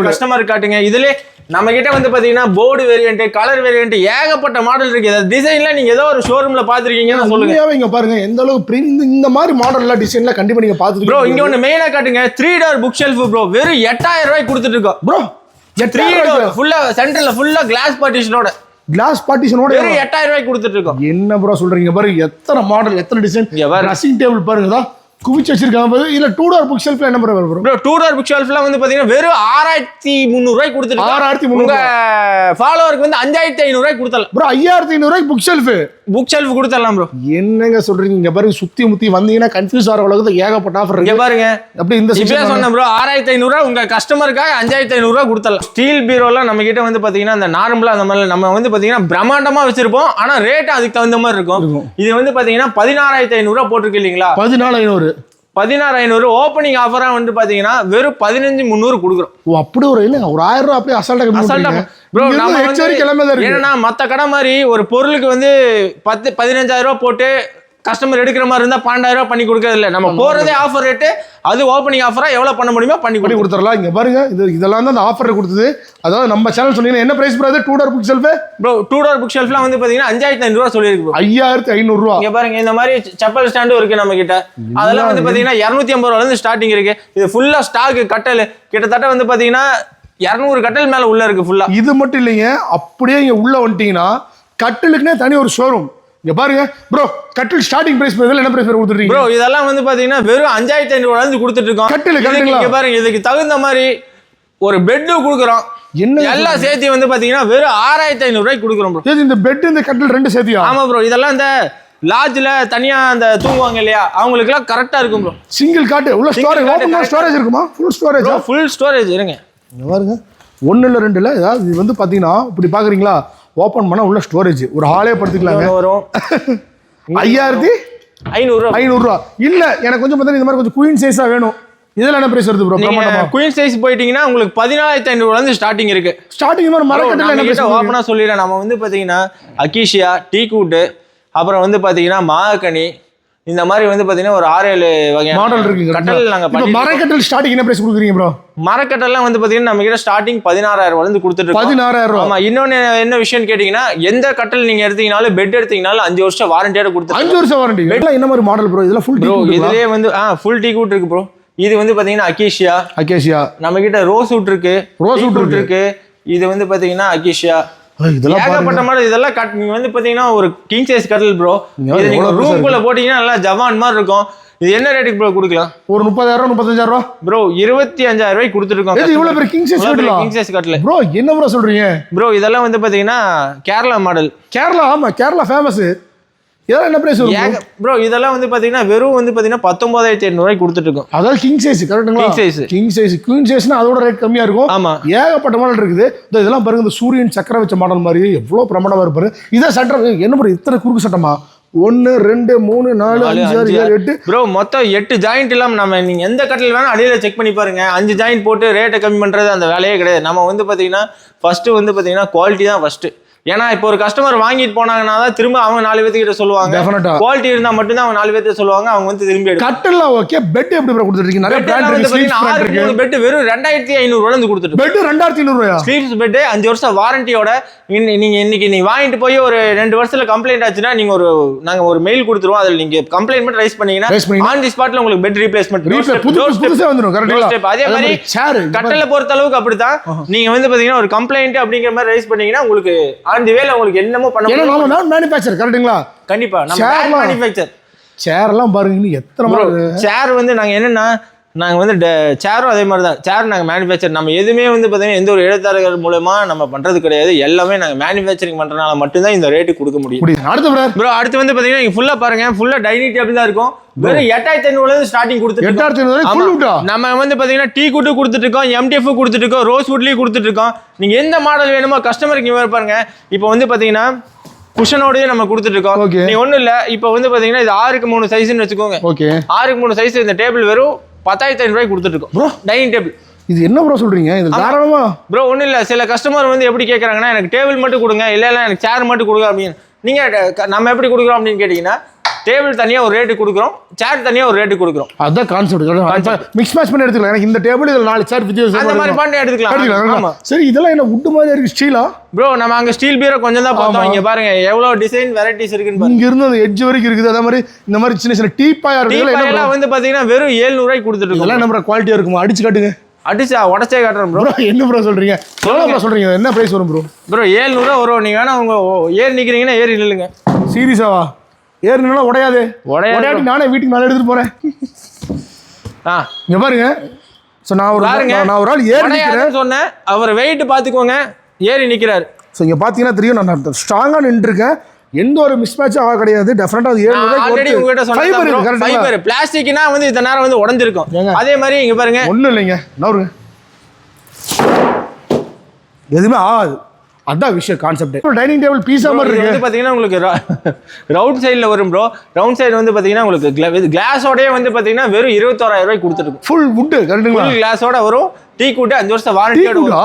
கஸ்டமர் காட்டுங்க இதுல நம்ம கிட்ட வந்து பாத்தீங்கன்னா போர்டு வேரியன்ட் கலர் வேரியன்ட் ஏகப்பட்ட மாடல் இருக்கு. டிசைன்ல நீங்க ஏதோ ஒரு ஷோரூம்ல பாத்திருக்கீங்கன்னு சொல்லுங்க. இங்க பாருங்க எந்த அளவுக்கு print இந்த மாதிரி மாடல்ல டிசைன்ல கண்டிப்பா நீங்க ப்ரோ பாத்துருக்கீங்க இங்க ஒண்ணு மெயினா காட்டுங்க. Three door book shelf bro வெறும் எட்டாயிரம் ரூபாய்க்கு கொடுத்துட்டு இருக்கோம். ப்ரோ த்ரீ டோர் ஃபுல்லா சென்டர்ல ஃபுல்லா கிளாஸ் பார்ட்டிஷனோட கிளாஸ் பார்ட்டிஷனோட வெறும் எட்டாயிரம் ரூபாய்க்கு கொடுத்துட்டு இருக்கோம். என்ன ப்ரோ சொல்றீங்க பாருங்க எத்தனை மாடல் எத்தனை டிசைன் பாரு. ட்ரெஸ்ஸிங் டேபிள் பாருங்க குவிச்சு வச்சிருக்காங்க. இதுல டூ டோர் புக் ஷெல்ஃப்ல என்ன ப்ரோ வரும்? டூ டோர் புக் ஷெல்ஃப்லாம் வந்து பாத்தீங்கன்னா வெறும் ஆறாயிரத்தி முந்நூறுவாய்க்கு கொடுத்துருக்கோம் ஆறாயிரத்தி முந்நூறு ஃபாலோவருக்கு வந்து அஞ்சாயிரத்தி ஐநூறுவாய்க்கு கொடுத்தலாம் ப்ரோ ஐயாயிரத்தி ஐநூறுரூவாய்க்கு புக் ஷெல்ஃப் புக் ஷெல்ஃப் கொடுத்துடலாம் ப்ரோ என்னங்க சொல்றீங்க? இங்க பாருங்க சுத்தி முத்தி வந்தீங்கன்னா கன்ஃபியூஸ் ஆகிற அளவுக்கு ஏகப்பட்ட ஆஃபர் இங்க பாருங்க. அப்படி இந்த section சொன்னேன் ப்ரோ ஆறாயிரத்தி ஐநூறுரூவா உங்க கஸ்டமருக்காக அஞ்சாயிரத்தி ஐநூறுரூவா கொடுத்தலாம் ஸ்டீல் பீரோலாம் நம்ம கிட்ட வந்து பாத்தீங்கன்னா அந்த நார்மலா அந்த மாதிரி நம்ம வந்து பாத்தீங்கன்னா பிரம்மாண்டமா வச்சிருப்போம். ஆனா ரேட் அதுக்கு தகுந்த மாதிரி இருக்கும். இது வந்து பாத்தீங்கன்னா பதினாறாயிரத்தி ஐநூறுரூவா போட்டிருக்கு இல்லைங்களா? பதினாலு ஐநூறு. பதினாறு ஐநூறு ஓப்பனிங் ஆஃபரா வந்து பாத்தீங்கன்னா வெறும் பதினஞ்சு முந்நூறு கொடுக்குறோம். ஓ அப்படி ஒரு இல்லைங்க ஒரு ஆயிரம் ரூபா அப்படியே அசால்ட்டா கம்மி அசால்ட்டா பண்ணுறீங்க ப்ரோ நம்ம என்னன்னா மத்த கடை மாதிரி ஒரு பொருளுக்கு வந்து பத்து பதினஞ்சாயிரம் ரூபாய் போட்டு கஸ்டமர் எடுக்கிற மாதிரி இருந்தா பன்னெண்டாயிரம் ரூபாய் பண்ணி கொடுக்கறது இல்ல. நம்ம போறதே ஆஃபர் ரேட்டு அது ஓப்பனிங் ஆஃபரா எவ்வளவு பண்ண முடியுமோ பண்ணி பண்ணி கொடுத்துடலாம். இங்க பாருங்க இது இதெல்லாம் தான் அந்த ஆஃபர் கொடுத்தது. அதாவது நம்ம சேனல் சொன்னீங்கன்னா என்ன price bro two door book shelf bro two door book ஷெல்ஃப்லாம் வந்து பாத்தீங்கன்னா அஞ்சாயிரத்தி ஐநூறு ரூபா சொல்லியிருக்கு. ஐயாயிரத்தி ஐநூறுரூவா இங்க பாருங்க இந்த மாதிரி செப்பல் ஸ்டாண்டும் இருக்கு நம்ம கிட்ட அதெல்லாம் வந்து பாத்தீங்கன்னா இருநூத்தி ஐம்பது ரூபால இருந்து ஸ்டார்டிங் இருக்கு. இது ஃபுல்லா ஸ்டாக் கட்டல். கிட்டத்தட்ட வந்து பாத்தீங்கன்னா இரநூறு கட்டல் மேல உள்ள இருக்கு ஃபுல்லா இது மட்டும் இல்லைங்க அப்படியே இங்க உள்ள வந்துட்டீங்கன்னா கட்டிலுக்குனே தனி ஒரு ஷோரூம் இங்க பாருங்க ப்ரோ கட்டில் ஸ்டார்டிங் பிரைஸ் இதில் என்ன பிரைஸ் கொடுத்துருக்கீங்க? ப்ரோ இதெல்லாம் வந்து பாத்தீங்கன்னா வெறும் அஞ்சாயிரத்தி ஐநூறு ரூபால இருந்து கொடுத்துட்டு இருக்கோம் கட்டிலு? இங்க பாருங்க இதுக்கு தகுந்த மாதிரி ஒரு பெட்டு கொடுக்குறோம். என்ன எல்லாம் சேர்த்து வந்து பாத்தீங்கன்னா வெறும் ஆறாயிரத்தி ஐநூறு ரூபாய்க்கு கொடுக்குறோம் ப்ரோ இந்த பெட் இந்த கட்டில் ரெண்டு சேர்த்தியா? ஆமா ப்ரோ இதெல்லாம் இந்த லாட்ஜ்ல தனியா அந்த தூங்குவாங்க இல்லையா? அவங்களுக்கு எல்லாம் கரெக்டா இருக்கும் ப்ரோ சிங்கிள் காட்டு உள்ள ஸ்டோரேஜ் correct. ஸ்டோரேஜ் இருக்குமா. ஃபுல் ஸ்டோரேஜ் ஃபுல் ஸ்டோரேஜ் இருங்க. பாருங்க. ஒன்று இல்லை ரெண்டு இல்லை ஏதாவது இது வந்து பார்த்தீங்கன்னா இப்படி பார்க்குறீங்களா ஓப்பன் பண்ணால் உள்ள ஸ்டோரேஜ் ஒரு ஹாலே படுத்துக்கலாங்க. வரும்? ஐயாயிரத்தி ஐநூறு ரூபா ஐநூறுரூவா. இல்லை எனக்கு கொஞ்சம் பார்த்தீங்கன்னா இந்த மாதிரி கொஞ்சம் குயின் சைஸாக வேணும். இதில் என்ன பிரைஸ் வருது ப்ரோ குயின் சைஸ் போயிட்டீங்கன்னா உங்களுக்கு பதினாலாயிரத்தி ஐநூறுல இருந்து ஸ்டார்டிங் இருக்கு. ஸ்டார்டிங் மாதிரி மரக்கட்டில் என்ன பிரைஸ் ஓப்பனா சொல்லிடுறேன். நம்ம வந்து பாத்தீங்கன்னா அக்கீஷியா டீ கூட்டு அப்புறம் வந்து பாத்தீங்கன்னா மாகனி இந்த மாதிரி வந்து பாத்தீங்கன்னா ஒரு ஆறு ஏழு வகையான மாடல் இருக்குங்க கட்டல் நாங்க இப்போ பண்ணி மரக்கட்டில் ஸ்டார்டிங் என்ன பிரைஸ் கொடுக்குறீங்க ப்ரோ மரக்கட்டெல்லாம் வந்து பாத்தீங்கன்னா நம்ம கிட்ட ஸ்டார்டிங் பதினாறாயிரம் இருந்து கொடுத்துட்டு பதினாறாயிரம் ரூபா. ஆமா இன்னொன்னு என்ன விஷயம் கேட்டீங்கன்னா எந்த கட்டல் நீங்க எடுத்தீங்கனாலும் பெட் எடுத்தீங்கனாலும் அஞ்சு வருஷம் வாரண்டியோட கொடுத்துருக்கோம் அஞ்சு வருஷம் வாரண்டி இதெல்லாம் என்ன மாதிரி மாடல் ப்ரோ இதெல்லாம் ஃபுல் ப்ரோ இதுலயே வந்து ஆ ஃபுல் டீ கூட் இருக்கு ப்ரோ இது வந்து பாத்தீங்கன்னா அக்கீஷியா அகேஷியா. நம்ம கிட்ட ரோஸ் வுட் இருக்கு wood wood இருக்கு. இது வந்து பாத்தீங்கன்னா அக்கீஷியா இதெல்லாம் ஏகப்பட்ட மாடல் இதெல்லாம் கட் நீங்க வந்து பாத்தீங்கன்னா ஒரு கிங் சைஸ் கட்டில் ப்ரோ இது நீங்க எவ்வளவு பெருசா ரூம் குள்ள போட்டீங்கன்னா நல்லா ஜவான் மாதிரி இருக்கும். இது என்ன ரேட்டுக்கு ப்ரோ கொடுக்கலாம்? ஒரு முப்பதாயிரம் முப்பத்தஞ்சாயிரம் ரூபா? ப்ரோ இருபத்தி அஞ்சாயிரம் ரூபாய்க்கு கொடுத்துருக்கோம் எது இவ்வளவு பெரிய king size கட்டிலா? கிங் சைஸ் கட்டில். ப்ரோ என்ன ப்ரோ சொல்றீங்க? ப்ரோ இதெல்லாம் வந்து பாத்தீங்கன்னா கேரளா மாடல். கேரளா ஆமா கேரளா ஃபேமஸ் இதெல்லாம் என்ன பிரைஸ் வரும் ப்ரோ இதெல்லாம் வந்து பாத்தீங்கன்னா வெறும் வந்து பாத்தீங்கன்னா பத்தொன்பதாயிரத்தி எண்ணூறுவாய்க்கு கொடுத்துட்டு இருக்கோம் அதாவது கிங் சைஸ் கரெக்ட்டுங்களா King size. King size queen சைஸ்னா அதோட ரேட் கம்மியா இருக்கும். ஆமா. ஏகப்பட்ட மாடல் இருக்குது. இதெல்லாம் பாருங்க இந்த சூரியன் சக்கர வச்ச மாடல் மாதிரி எவ்வளவு பிரமாண்டமா இருப்பாரு இதான் சட்டம் என்ன ப்ரோ இத்தனை குறுக்கு சட்டமா? ஒன்னு ரெண்டு மூணு நாலு அஞ்சு ஆறு ஏழு எட்டு. ப்ரோ மொத்தம் எட்டு ஜாயிண்ட் இல்லாம நம்ம நீங்க எந்த கட்டில் வேணா அடியில செக் பண்ணி பாருங்க. அஞ்சு ஜாயிண்ட் போட்டு ரேட்டை கம்மி பண்றது அந்த வேலையே கிடையாது. நம்ம வந்து பாத்தீங்கன்னா ஃபர்ஸ்ட் வந்து பாத்தீங்கன்னா குவாலிட்டி தான் ஃபர்ஸ்ட் ஏன்னா இப்போ ஒரு கஸ்டமர் வாங்கிட்டு போனாங்கன்னா தான் திரும்ப அவங்க நாலு பேத்துக்கிட்ட சொல்லுவாங்க. குவாலிட்டி இருந்தா மட்டும்தான் அவங்க நாலு பேர்த்து சொல்லுவாங்க அவங்க வந்து திரும்பி கட்டெல்லாம் ஓகே பெட் எப்படி கொடுத்துருக்கீங்க? நிறைய பிராண்ட் வந்து பெட் வெறும் ரெண்டாயிரத்தி ஐநூறு ரூபாய் இருந்து கொடுத்துட்டு பெட் ரெண்டாயிரத்தி ஐநூறுவாயா ஸ்லீப்ஸ் பெட் அஞ்சு வருஷம் வாரண்டியோட நீங்க இன்னைக்கு நீங்க வாங்கிட்டு போய் ஒரு ரெண்டு வருஷத்துல கம்ப்ளைண்ட் ஆச்சுன்னா நீங்க ஒரு நாங்க ஒரு மெயில் கொடுத்துருவோம் அதுல நீங்க கம்ப்ளைண்ட் மட்டும் ரைஸ் பண்ணீங்கன்னா ஆன் தி ஸ்பாட்ல உங்களுக்கு பெட் ரீப்ளேஸ்மெண்ட் அதே மாதிரி சேர் கட்டளை பொறுத்த அளவுக்கு அப்படித்தான். நீங்க வந்து பாத்தீங்கன்னா ஒரு கம்ப்ளைண்ட் அப்படிங்கிற மாதிரி ரைஸ் பண்ணீங்கன்னா உங்களுக்கு ஆன் தி வேல உங்களுக்கு என்னமோ பண்ண ஏன்னா முடியும் நாம நான் மேனுஃபேக்சர் கரெக்டுங்களா கண்டிப்பா. நம்ம மேனுஃபேக்சர் சேர் எல்லாம் பாருங்க எத்தனை சேர் வந்து நாங்க என்னன்னா நாங்க வந்து சேரும் அதே மாதிரி தான் சேர் நாங்க மேனுஃபேக்சர் நம்ம எதுவுமே வந்து பாத்தீங்கன்னா எந்த ஒரு எழுத்தாளர்கள் மூலமா நம்ம பண்றது கிடையாது. எல்லாமே நாங்க மேனுஃபேக்சரிங் பண்றதுனால மட்டும்தான் இந்த ரேட்டு கொடுக்க முடியும். அடுத்த ப்ரோ அடுத்து வந்து பாத்தீங்கன்னா நீங்க ஃபுல்லா பாருங்க. ஃபுல்லா டைனிங் டேபிள் தான் இருக்கும். வெறும் எட்டாயிரத்தி ஐநூறுல இருந்து ஸ்டார்டிங் விட்டா நம்ம வந்து பாத்தீங்கன்னா டீ குட்டு கொடுத்துட்டு இருக்கோம். எம்டிஎஃப் கொடுத்துட்டு இருக்கோம். ரோஸ் வுட்லயும் கொடுத்துட்டு இருக்கோம். நீங்க எந்த மாடல் வேணுமோ கஸ்டமருக்கு இங்க பாருங்க. இப்போ வந்து பாத்தீங்கன்னா குஷனோடயே நம்ம கொடுத்துட்டு இருக்கோம். நீ ஒண்ணும் இல்ல. இப்போ வந்து பாத்தீங்கன்னா இது ஆறுக்கு மூணு சைஸ்னு வச்சுக்கோங்க. ஓகே ஆறுக்கு மூணு சைஸ் இந்த டேபிள் வெறும் பத்தாயிரத்தி ஐநூறு ரூபாய்க்கு கொடுத்துட்டு இருக்கோம் Bro. டைனிங் டேபிள் இது என்ன ப்ரோ சொல்றீங்க? இது தாராளமா. ப்ரோ ஒன்றும் இல்லை. சில கஸ்டமர் வந்து எப்படி கேட்குறாங்கன்னா எனக்கு டேபிள் மட்டும் கொடுங்க இல்லை இல்லை எனக்கு சேர் மட்டும் கொடுங்க அப்படின்னு. நீங்கள் நம்ம எப்படி கொடுக்குறோம் அப்படின்னு கேட்டிங்கன்னா டேபிள் தனியாக ஒரு ரேட்டு கொடுக்குறோம். சேர் தனியாக ஒரு ரேட்டு கொடுக்குறோம். அதான் கான்செப்ட் மிக்ஸ் மேட்ச் பண்ணி எடுத்துக்கலாம். எனக்கு இந்த டேபிள் இதுல நாலு சேர் வித்தியாசம் அந்த மாதிரி பண்ணி எடுத்துக்கலாம். எடுத்துக்கலாம் சரி இதெல்லாம் என்ன வுட் மாதிரி இருக்கு ஸ்டீலா ப்ரோ நம்ம அங்கே ஸ்டீல் பீரோ கொஞ்சம் தான் பார்த்தோம். இங்கே பாருங்க எவ்வளோ டிசைன் வெரைட்டிஸ் இருக்குன்னு இங்க இருந்து அந்த எட்ஜ் வரைக்கும் இருக்குது. அதே மாதிரி இந்த மாதிரி சின்ன சின்ன டீ இருக்கு என்ன எல்லாம் வந்து பார்த்தீங்கன்னா வெறும் ஏழ்நூறுவாய்க்கு கொடுத்துட்டு இருக்கோம் இதெல்லாம் என்ன குவாலிட்டியா இருக்குமா? அடிச்சு காட்டுங்க. அடிச்சா உடச்சே காட்டுறோம் ப்ரோ என்ன ப்ரோ சொல்றீங்க? எவ்வளோ ப்ரோ சொல்றீங்க? என்ன பிரைஸ் வரும் ப்ரோ ப்ரோ ஏழ்நூறுவா வரும். நீங்கள் வேணா உங்க ஏறி நிற்கிறீங்கன்னா ஏறி நில்லுங்க. சீரியஸாவா ஏறுனாலும் உடையாது. உடையாது. உடையாட்டி நானே வீட்டுக்கு மேலே எடுத்துட்டு போறேன். ஆ. இங்க பாருங்க. ஸோ நான் ஒரு நான் ஒரு ஆள் ஏறி நிற்கிறேன் சொன்னேன். அவர் வெயிட் பாத்துக்கோங்க ஏறி நிக்கிறாரு. ஸோ இங்க பாத்தீங்கன்னா தெரியும் நான் ஸ்ட்ராங்கா நின்றுருக்கேன். எந்த ஒரு மிஸ் மேட்சும் ஆக கிடையாது. டெஃபினட்டா அது ஏழு ஆல்ரெடி உங்ககிட்ட சொன்னேன் ஃபைபர் பிளாஸ்டிக்னா வந்து இத்தனை நேரம் வந்து உடைஞ்சிருக்கும்? அதே மாதிரி இங்க பாருங்க. ஒன்றும் இல்லைங்க. நவருங்க எதுவுமே ஆகாது. அதான் விஷயம் கான்செப்ட் டைனிங் டேபிள் பீஸா மாதிரி இருக்கு. வந்து பாத்தீங்கன்னா உங்களுக்கு ரவுட் சைடுல வரும் ப்ரோ ரவுண்ட் சைடு வந்து பாத்தீங்கன்னா உங்களுக்கு கிளாஸோடய வந்து பாத்தீங்கன்னா வெறும் இருபத்தோராயிரம் ரூபாய்க்கு கொடுத்துருக்கும். ஃபுல் வுட்டு கரெக்டுங்களா ஃபுல் கிளாஸோட வரும். டீ கூட்டு அஞ்சு வருஷம் டீக்குங்களா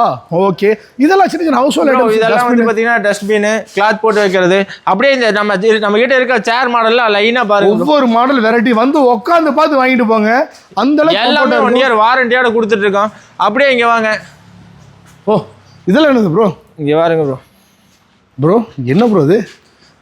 ஓகே இதெல்லாம் சின்ன சின்ன ஹவுஸ் Bro, இதெல்லாம் வந்து ஹோல்ட் பாத்தீங்கன்னா டஸ்ட்பின் கிளாத் போட்டு வைக்கிறது. அப்படியே இந்த நம்ம நம்ம கிட்ட இருக்க சேர் மாடல்ல லைனா பாருங்க. ஒவ்வொரு மாடல் வெரைட்டி வந்து உட்காந்து பார்த்து வாங்கிட்டு போங்க. அந்த அளவுக்கு எல்லாமே ஒன். இயர் வாரண்டியோட கொடுத்துட்டு இருக்கோம். அப்படியே இங்க வாங்க. ஓ இதெல்லாம் என்னது ப்ரோ இங்கே பாருங்க ப்ரோ ப்ரோ என்ன ப்ரோ இது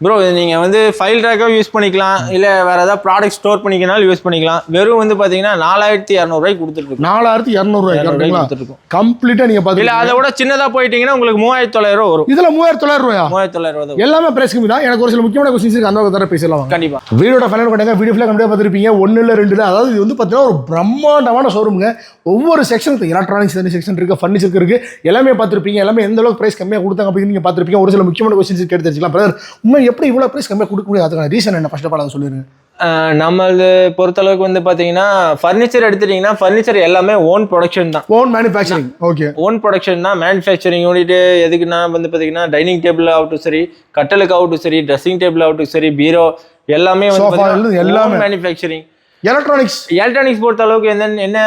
ப்ரோ இது நீங்கள் வந்து ஃபைல் ட்ராக்காக யூஸ் பண்ணிக்கலாம். இல்லை வேறு ஏதாவது ப்ராடக்ட் ஸ்டோர் பண்ணிக்கனாலும் யூஸ் பண்ணிக்கலாம். வெறும் வந்து பார்த்தீங்கன்னா நாலாயிரத்தி இரநூறுவாய்க்கு கொடுத்துருக்கோம் நாலாயிரத்தி இரநூறுவாய் கரெக்டுங்களா கொடுத்துருக்கோம் கம்ப்ளீட்டா நீங்க இல்லை பாத்து அதை விட சின்னதாக போயிட்டீங்கன்னா உங்களுக்கு மூவாயிரத்தி தொள்ளாயிரம் வரும். இதுல மூவாயிரத்தி தொள்ளாயிரம் ரூபாயா? மூவாயிரத்தி தொள்ளாயிரம் எல்லாமே பிரைஸ் கம்மி தான். எனக்கு ஒரு சில முக்கியமான கொஸ்டின்ஸ் இருக்கு. அந்த தர பேசலாம் கண்டிப்பாக வீடியோட ஃபைனல் கொண்டாங்க வீடியோ ஃபுல்லாக பார்த்துருப்பீங்க ஒன்று இல்லை ரெண்டு இல்லை அதாவது இது வந்து பார்த்தீங்கன்னா ஒரு பிரம்மாண்டமான ஷோரூமுங்க ஒவ்வொரு செக்ஷன் எலக்ட்ரானிக்ஸ் தனி செக்ஷன் இருக்குது ஃபர்னிச்சருக்கு இருக்குது எல்லாமே பார்த்துருப்பீங்க. எல்லாமே எந்த அளவுக்கு ப்ரைஸ் கம்மியாக கொடுத்தாங்க அப்படின்னு நீங்கள் பார்த்துருப்பீங்க. ஒரு சில முக்கியமான கொஸ்டின்ஸ் கேட்டு தெரிஞ்சுக்கலாம் பிரதர் உண்மை எப்படி இவ்வளோ ப்ரைஸ் கம்மியாக கொடுக்க முடியாது? அதுக்கான ரீசன் என்ன? ஃபர்ஸ்ட் ஆஃப் ஆல் அதை சொல்லிடுங்க நம்மளது பொறுத்தளவுக்கு வந்து பார்த்தீங்கன்னா ஃபர்னிச்சர் எடுத்துட்டிங்கன்னா ஃபர்னிச்சர் எல்லாமே ஓன் ப்ரொடக்ஷன் தான். Own manufacturing okay own production தான். மேனுஃபேக்சரிங் யூனிட் எதுக்குன்னா வந்து பார்த்தீங்கன்னா டைனிங் டேபிள் ஆகட்டும் சரி கட்டலுக்கு ஆகட்டும் சரி ட்ரெஸ்ஸிங் டேபிள் ஆகட்டும் சரி பீரோ எல்லாமே இருந்து எல்லாமே. மேனுஃபேக்சரிங் எலக்ட்ரானிக்ஸ் எலக்ட்ரானிக்ஸ் பொறுத்த அளவுக்கு என்ன என்ன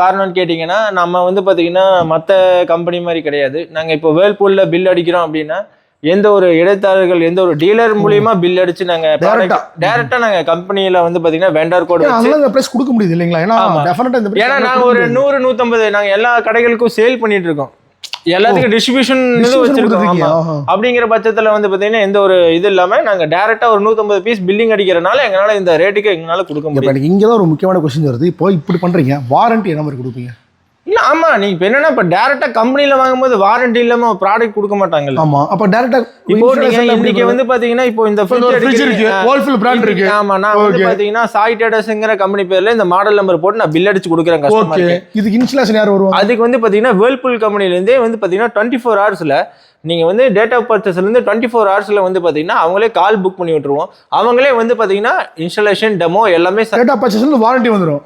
காரணம்னு கேட்டிங்கன்னா நம்ம வந்து பார்த்தீங்கன்னா மற்ற கம்பெனி மாதிரி கிடையாது. நாங்கள் இப்போ வேர்ல்பூலில் பில் அடிக்கிறோம் அப்படின்னா எந்த ஒரு இடைத்தரகர்கள் எந்த ஒரு டீலர் மூலியமா பில் அடிச்சு நாங்க. டேரக்டா நாங்க கம்பெனியில வந்து பாத்தீங்கன்னா வெண்டர் கோட் ப்ரைஸ் கொடுக்க முடியுது இல்லைங்களா? ஏன்னா நாங்க ஒரு. நூறு நூத்தம்பது நாங்க எல்லா கடைகளுக்கும் சேல் பண்ணிட்டு இருக்கோம். எல்லாத்துக்கும் டிஸ்ட்ரிபியூஷன் வச்சிருக்கோம். அப்படிங்கிற பட்சத்துல வந்து பாத்தீங்கன்னா எந்த ஒரு இது இல்லாம நாங்க டைரக்டா ஒரு நூத்தம்பது பீஸ் பில்லிங் அடிக்கிறனால எங்களால இந்த ரேட்டுக்கு எங்களால கொடுக்க முடியும் இங்கே தான் ஒரு முக்கியமான கொஸ்டின் வருது. இப்போ இப்படி பண்ணுறீங்க வாரண்டி என்ன மாதிரி கொடுப்பீங்க? இல்ல ஆமா நீங்க இப்ப என்னன்னா இப்ப டைரக்டா கம்பெனில வாங்கும்போது வாரண்டி இல்லாம ப்ராடக்ட் கொடுக்க மாட்டாங்கல்ல? ஆமா அப்போ டேரெக்டாக இப்போ நீங்க இன்னைக்கு வந்து பாத்தீங்கன்னா இப்போ இந்த fridge இருக்கு வேர்ல்ஃபுல் பிராண்ட் இருக்கு. ஆமா நான் வந்து Okay. பாத்தீங்கன்னா சாய் டேட்டஸ்ங்கிற கம்பெனி பேர்ல இந்த மாடல் நம்பர் போட்டு நான் பில் அடிச்சு கொடுக்குறேன் கஸ்டமருக்கு இதுக்கு இன்ஸ்டாலேஷன் யார் வருவாங்க? அதுக்கு வந்து பாத்தீங்கன்னா வேர்ல்பூல் கம்பெனில இருந்தே வந்து பாத்தீங்கன்னா டுவெண்ட்டி ஃபோர் ஹவர்ஸ்ல நீங்க வந்து டேட் ஆஃப் பர்ச்சேஸ்ல இருந்து டுவெண்ட்டி ஃபோர் ஹவர்ஸ்ல வந்து பாத்தீங்கன்னா அவங்களே கால் புக் பண்ணி விட்டுருவோம். அவங்களே வந்து பாத்தீங்கன்னா இன்ஸ்டாலேஷன் டெமோ எல்லாமே டேட்டா பர்ச்சேஸ் வாரண்டி வந்துடும்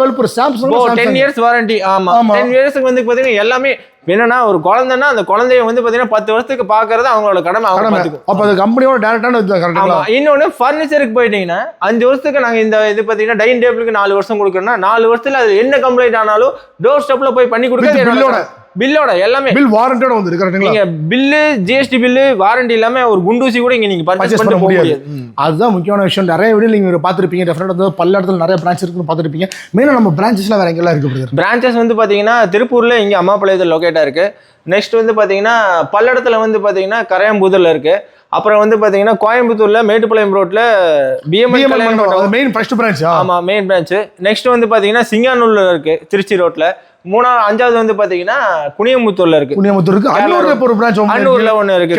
Whirlpool Samsung ten years warranty ஆமா. ஆமா. டென் இயர்ஸ்க்கு வந்து பாத்தீங்கன்னா எல்லாமே என்னன்னா ஒரு குழந்தைன்னா அந்த குழந்தைய வந்து பாத்தீங்கன்னா பத்து வருஷத்துக்கு பாக்குறது அவங்களோட கடமை அவங்க பாத்துக்கும். அப்போ அது கம்பெனியோட டேரக்டான இன்னொன்னு ஃபர்னிச்சருக்கு போயிட்டீங்கன்னா அஞ்சு வருஷத்துக்கு நாங்க இந்த இது பாத்தீங்கன்னா டைனிங் டேபிளுக்கு நாலு வருஷம் கொடுக்குறோம்னா நாலு வருஷத்துல அது என்ன கம்ப்ளைண்ட் ஆனாலும் டோர் ஸ்டெப்ல போய் பண்ணி. என்னோட பில்லோட எல்லாமே. பில் வாரண்டியோட வந்து கரெக்டுங்களா நீங்க பில்லு ஜிஎஸ்டி பில்லு வாரண்டி இல்லாம ஒரு குண்டூசி கூட இங்க நீங்க பர்ச்சேஸ் பண்ணி முடியாது. அதுதான் முக்கியமான விஷயம். நிறைய வீடியோ நீங்க பார்த்துருப்பீங்க டெஃபினட் வந்து பல்ல இடத்துல நிறைய பிரான்ச் இருக்குன்னு பார்த்துருப்பீங்க. மெயினாக நம்ம பிரான்ச்சஸ்ல வேற எங்கெல்லாம் இருக்கு பிரதர் பிரான்ச்சஸ் வந்து பாத்தீங்கன்னா திருப்பூர்ல இங்க அம்மாபாளையத்தில் லொக்கேட்டா இருக்கு. நெக்ஸ்ட் வந்து பாத்தீங்கன்னா பல்லடத்துல வந்து பாத்தீங்கன்னா கரையம்புதூர்ல இருக்கு. அப்புறம் வந்து பாத்தீங்கன்னா கோயம்புத்தூர்ல மேட்டுப்பாளையம் ரோட்ல பிஎம்எல் மெயின் ஃபர்ஸ்ட் பிரான்ச் ஆமா மெயின் பிரான்ச் நெக்ஸ்ட் வந்து பாத்தீங்கன்னா சிங்கானூர்ல இருக்கு திருச்சி ரோட்ல மூணாவது அஞ்சாவது வந்து பாத்தீங்கன்னா குனியமுத்தூர்ல இருக்கு. புண்ணியமுத்தூர் இருக்கு அன்னூர்ல இப்போ ஒரு பிரான்ச் அன்னூர்ல ஒண்ணு இருக்கு.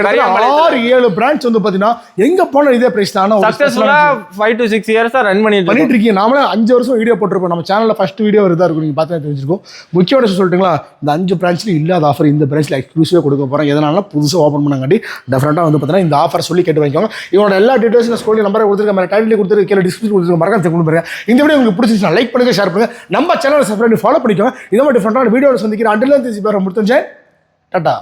ஆறு ஏழு பிரான்ச் வந்து பாத்தீங்கன்னா எங்க போன இதே பிரைஸ் தானே சக்சஸ்ஃபுல்லா ஃபைவ் டு சிக்ஸ் இயர்ஸா ரன் பண்ணிட்டு பண்ணிட்டு இருக்கீங்க. நாமளே அஞ்சு வருஷம் வீடியோ போட்டிருப்போம். நம்ம சேனல்ல ஃபர்ஸ்ட் வீடியோ வருதா இருக்கும். நீங்க பார்த்தா தெரிஞ்சிருக்கும். முக்கியமான சொல்லட்டுங்களா? இந்த அஞ்சு பிரான்ச்ல இல்லாத ஆஃபர் இந்த பிரான்ச்ல எக்ஸ்க்ளூசிவாக கொடுக்க போறோம். எதனால புதுசாக ஓப்பன் பண்ணாங்காட்டி டெஃபினட்டாக வந்து பார்த்தீங்கன்னா இந்த ஆஃபர் சொல்லி கேட்டு வாங்கிக்கோங்க. இவனோட எல்லா டீடைல்ஸ் நான் ஸ்கூலில் நம்பரை கொடுத்துருக்கேன் மேலே டைட்டில் கொடுத்துருக்கு கீழே டிஸ்கிரிப்ஷன் கொடுத்துருக்க மறக்காம செக் பண்ணுங்க இந்த வீடியோ உங்களுக்கு பிடிச்சிருச்சுன்னா லைக் பண்ணுங்க ஷேர் பண்ணுங்க. நம்ம சேனலை சப்ஸ்கிரைப் ஃபாலோ பண்ணிக்கோங்க. இதே மாதிரி டிஃப்ரெண்டான வீடியோவில் சந்திக்கிறேன். அண்டில் பேர முடித்தஞ்சேன் டாட்டா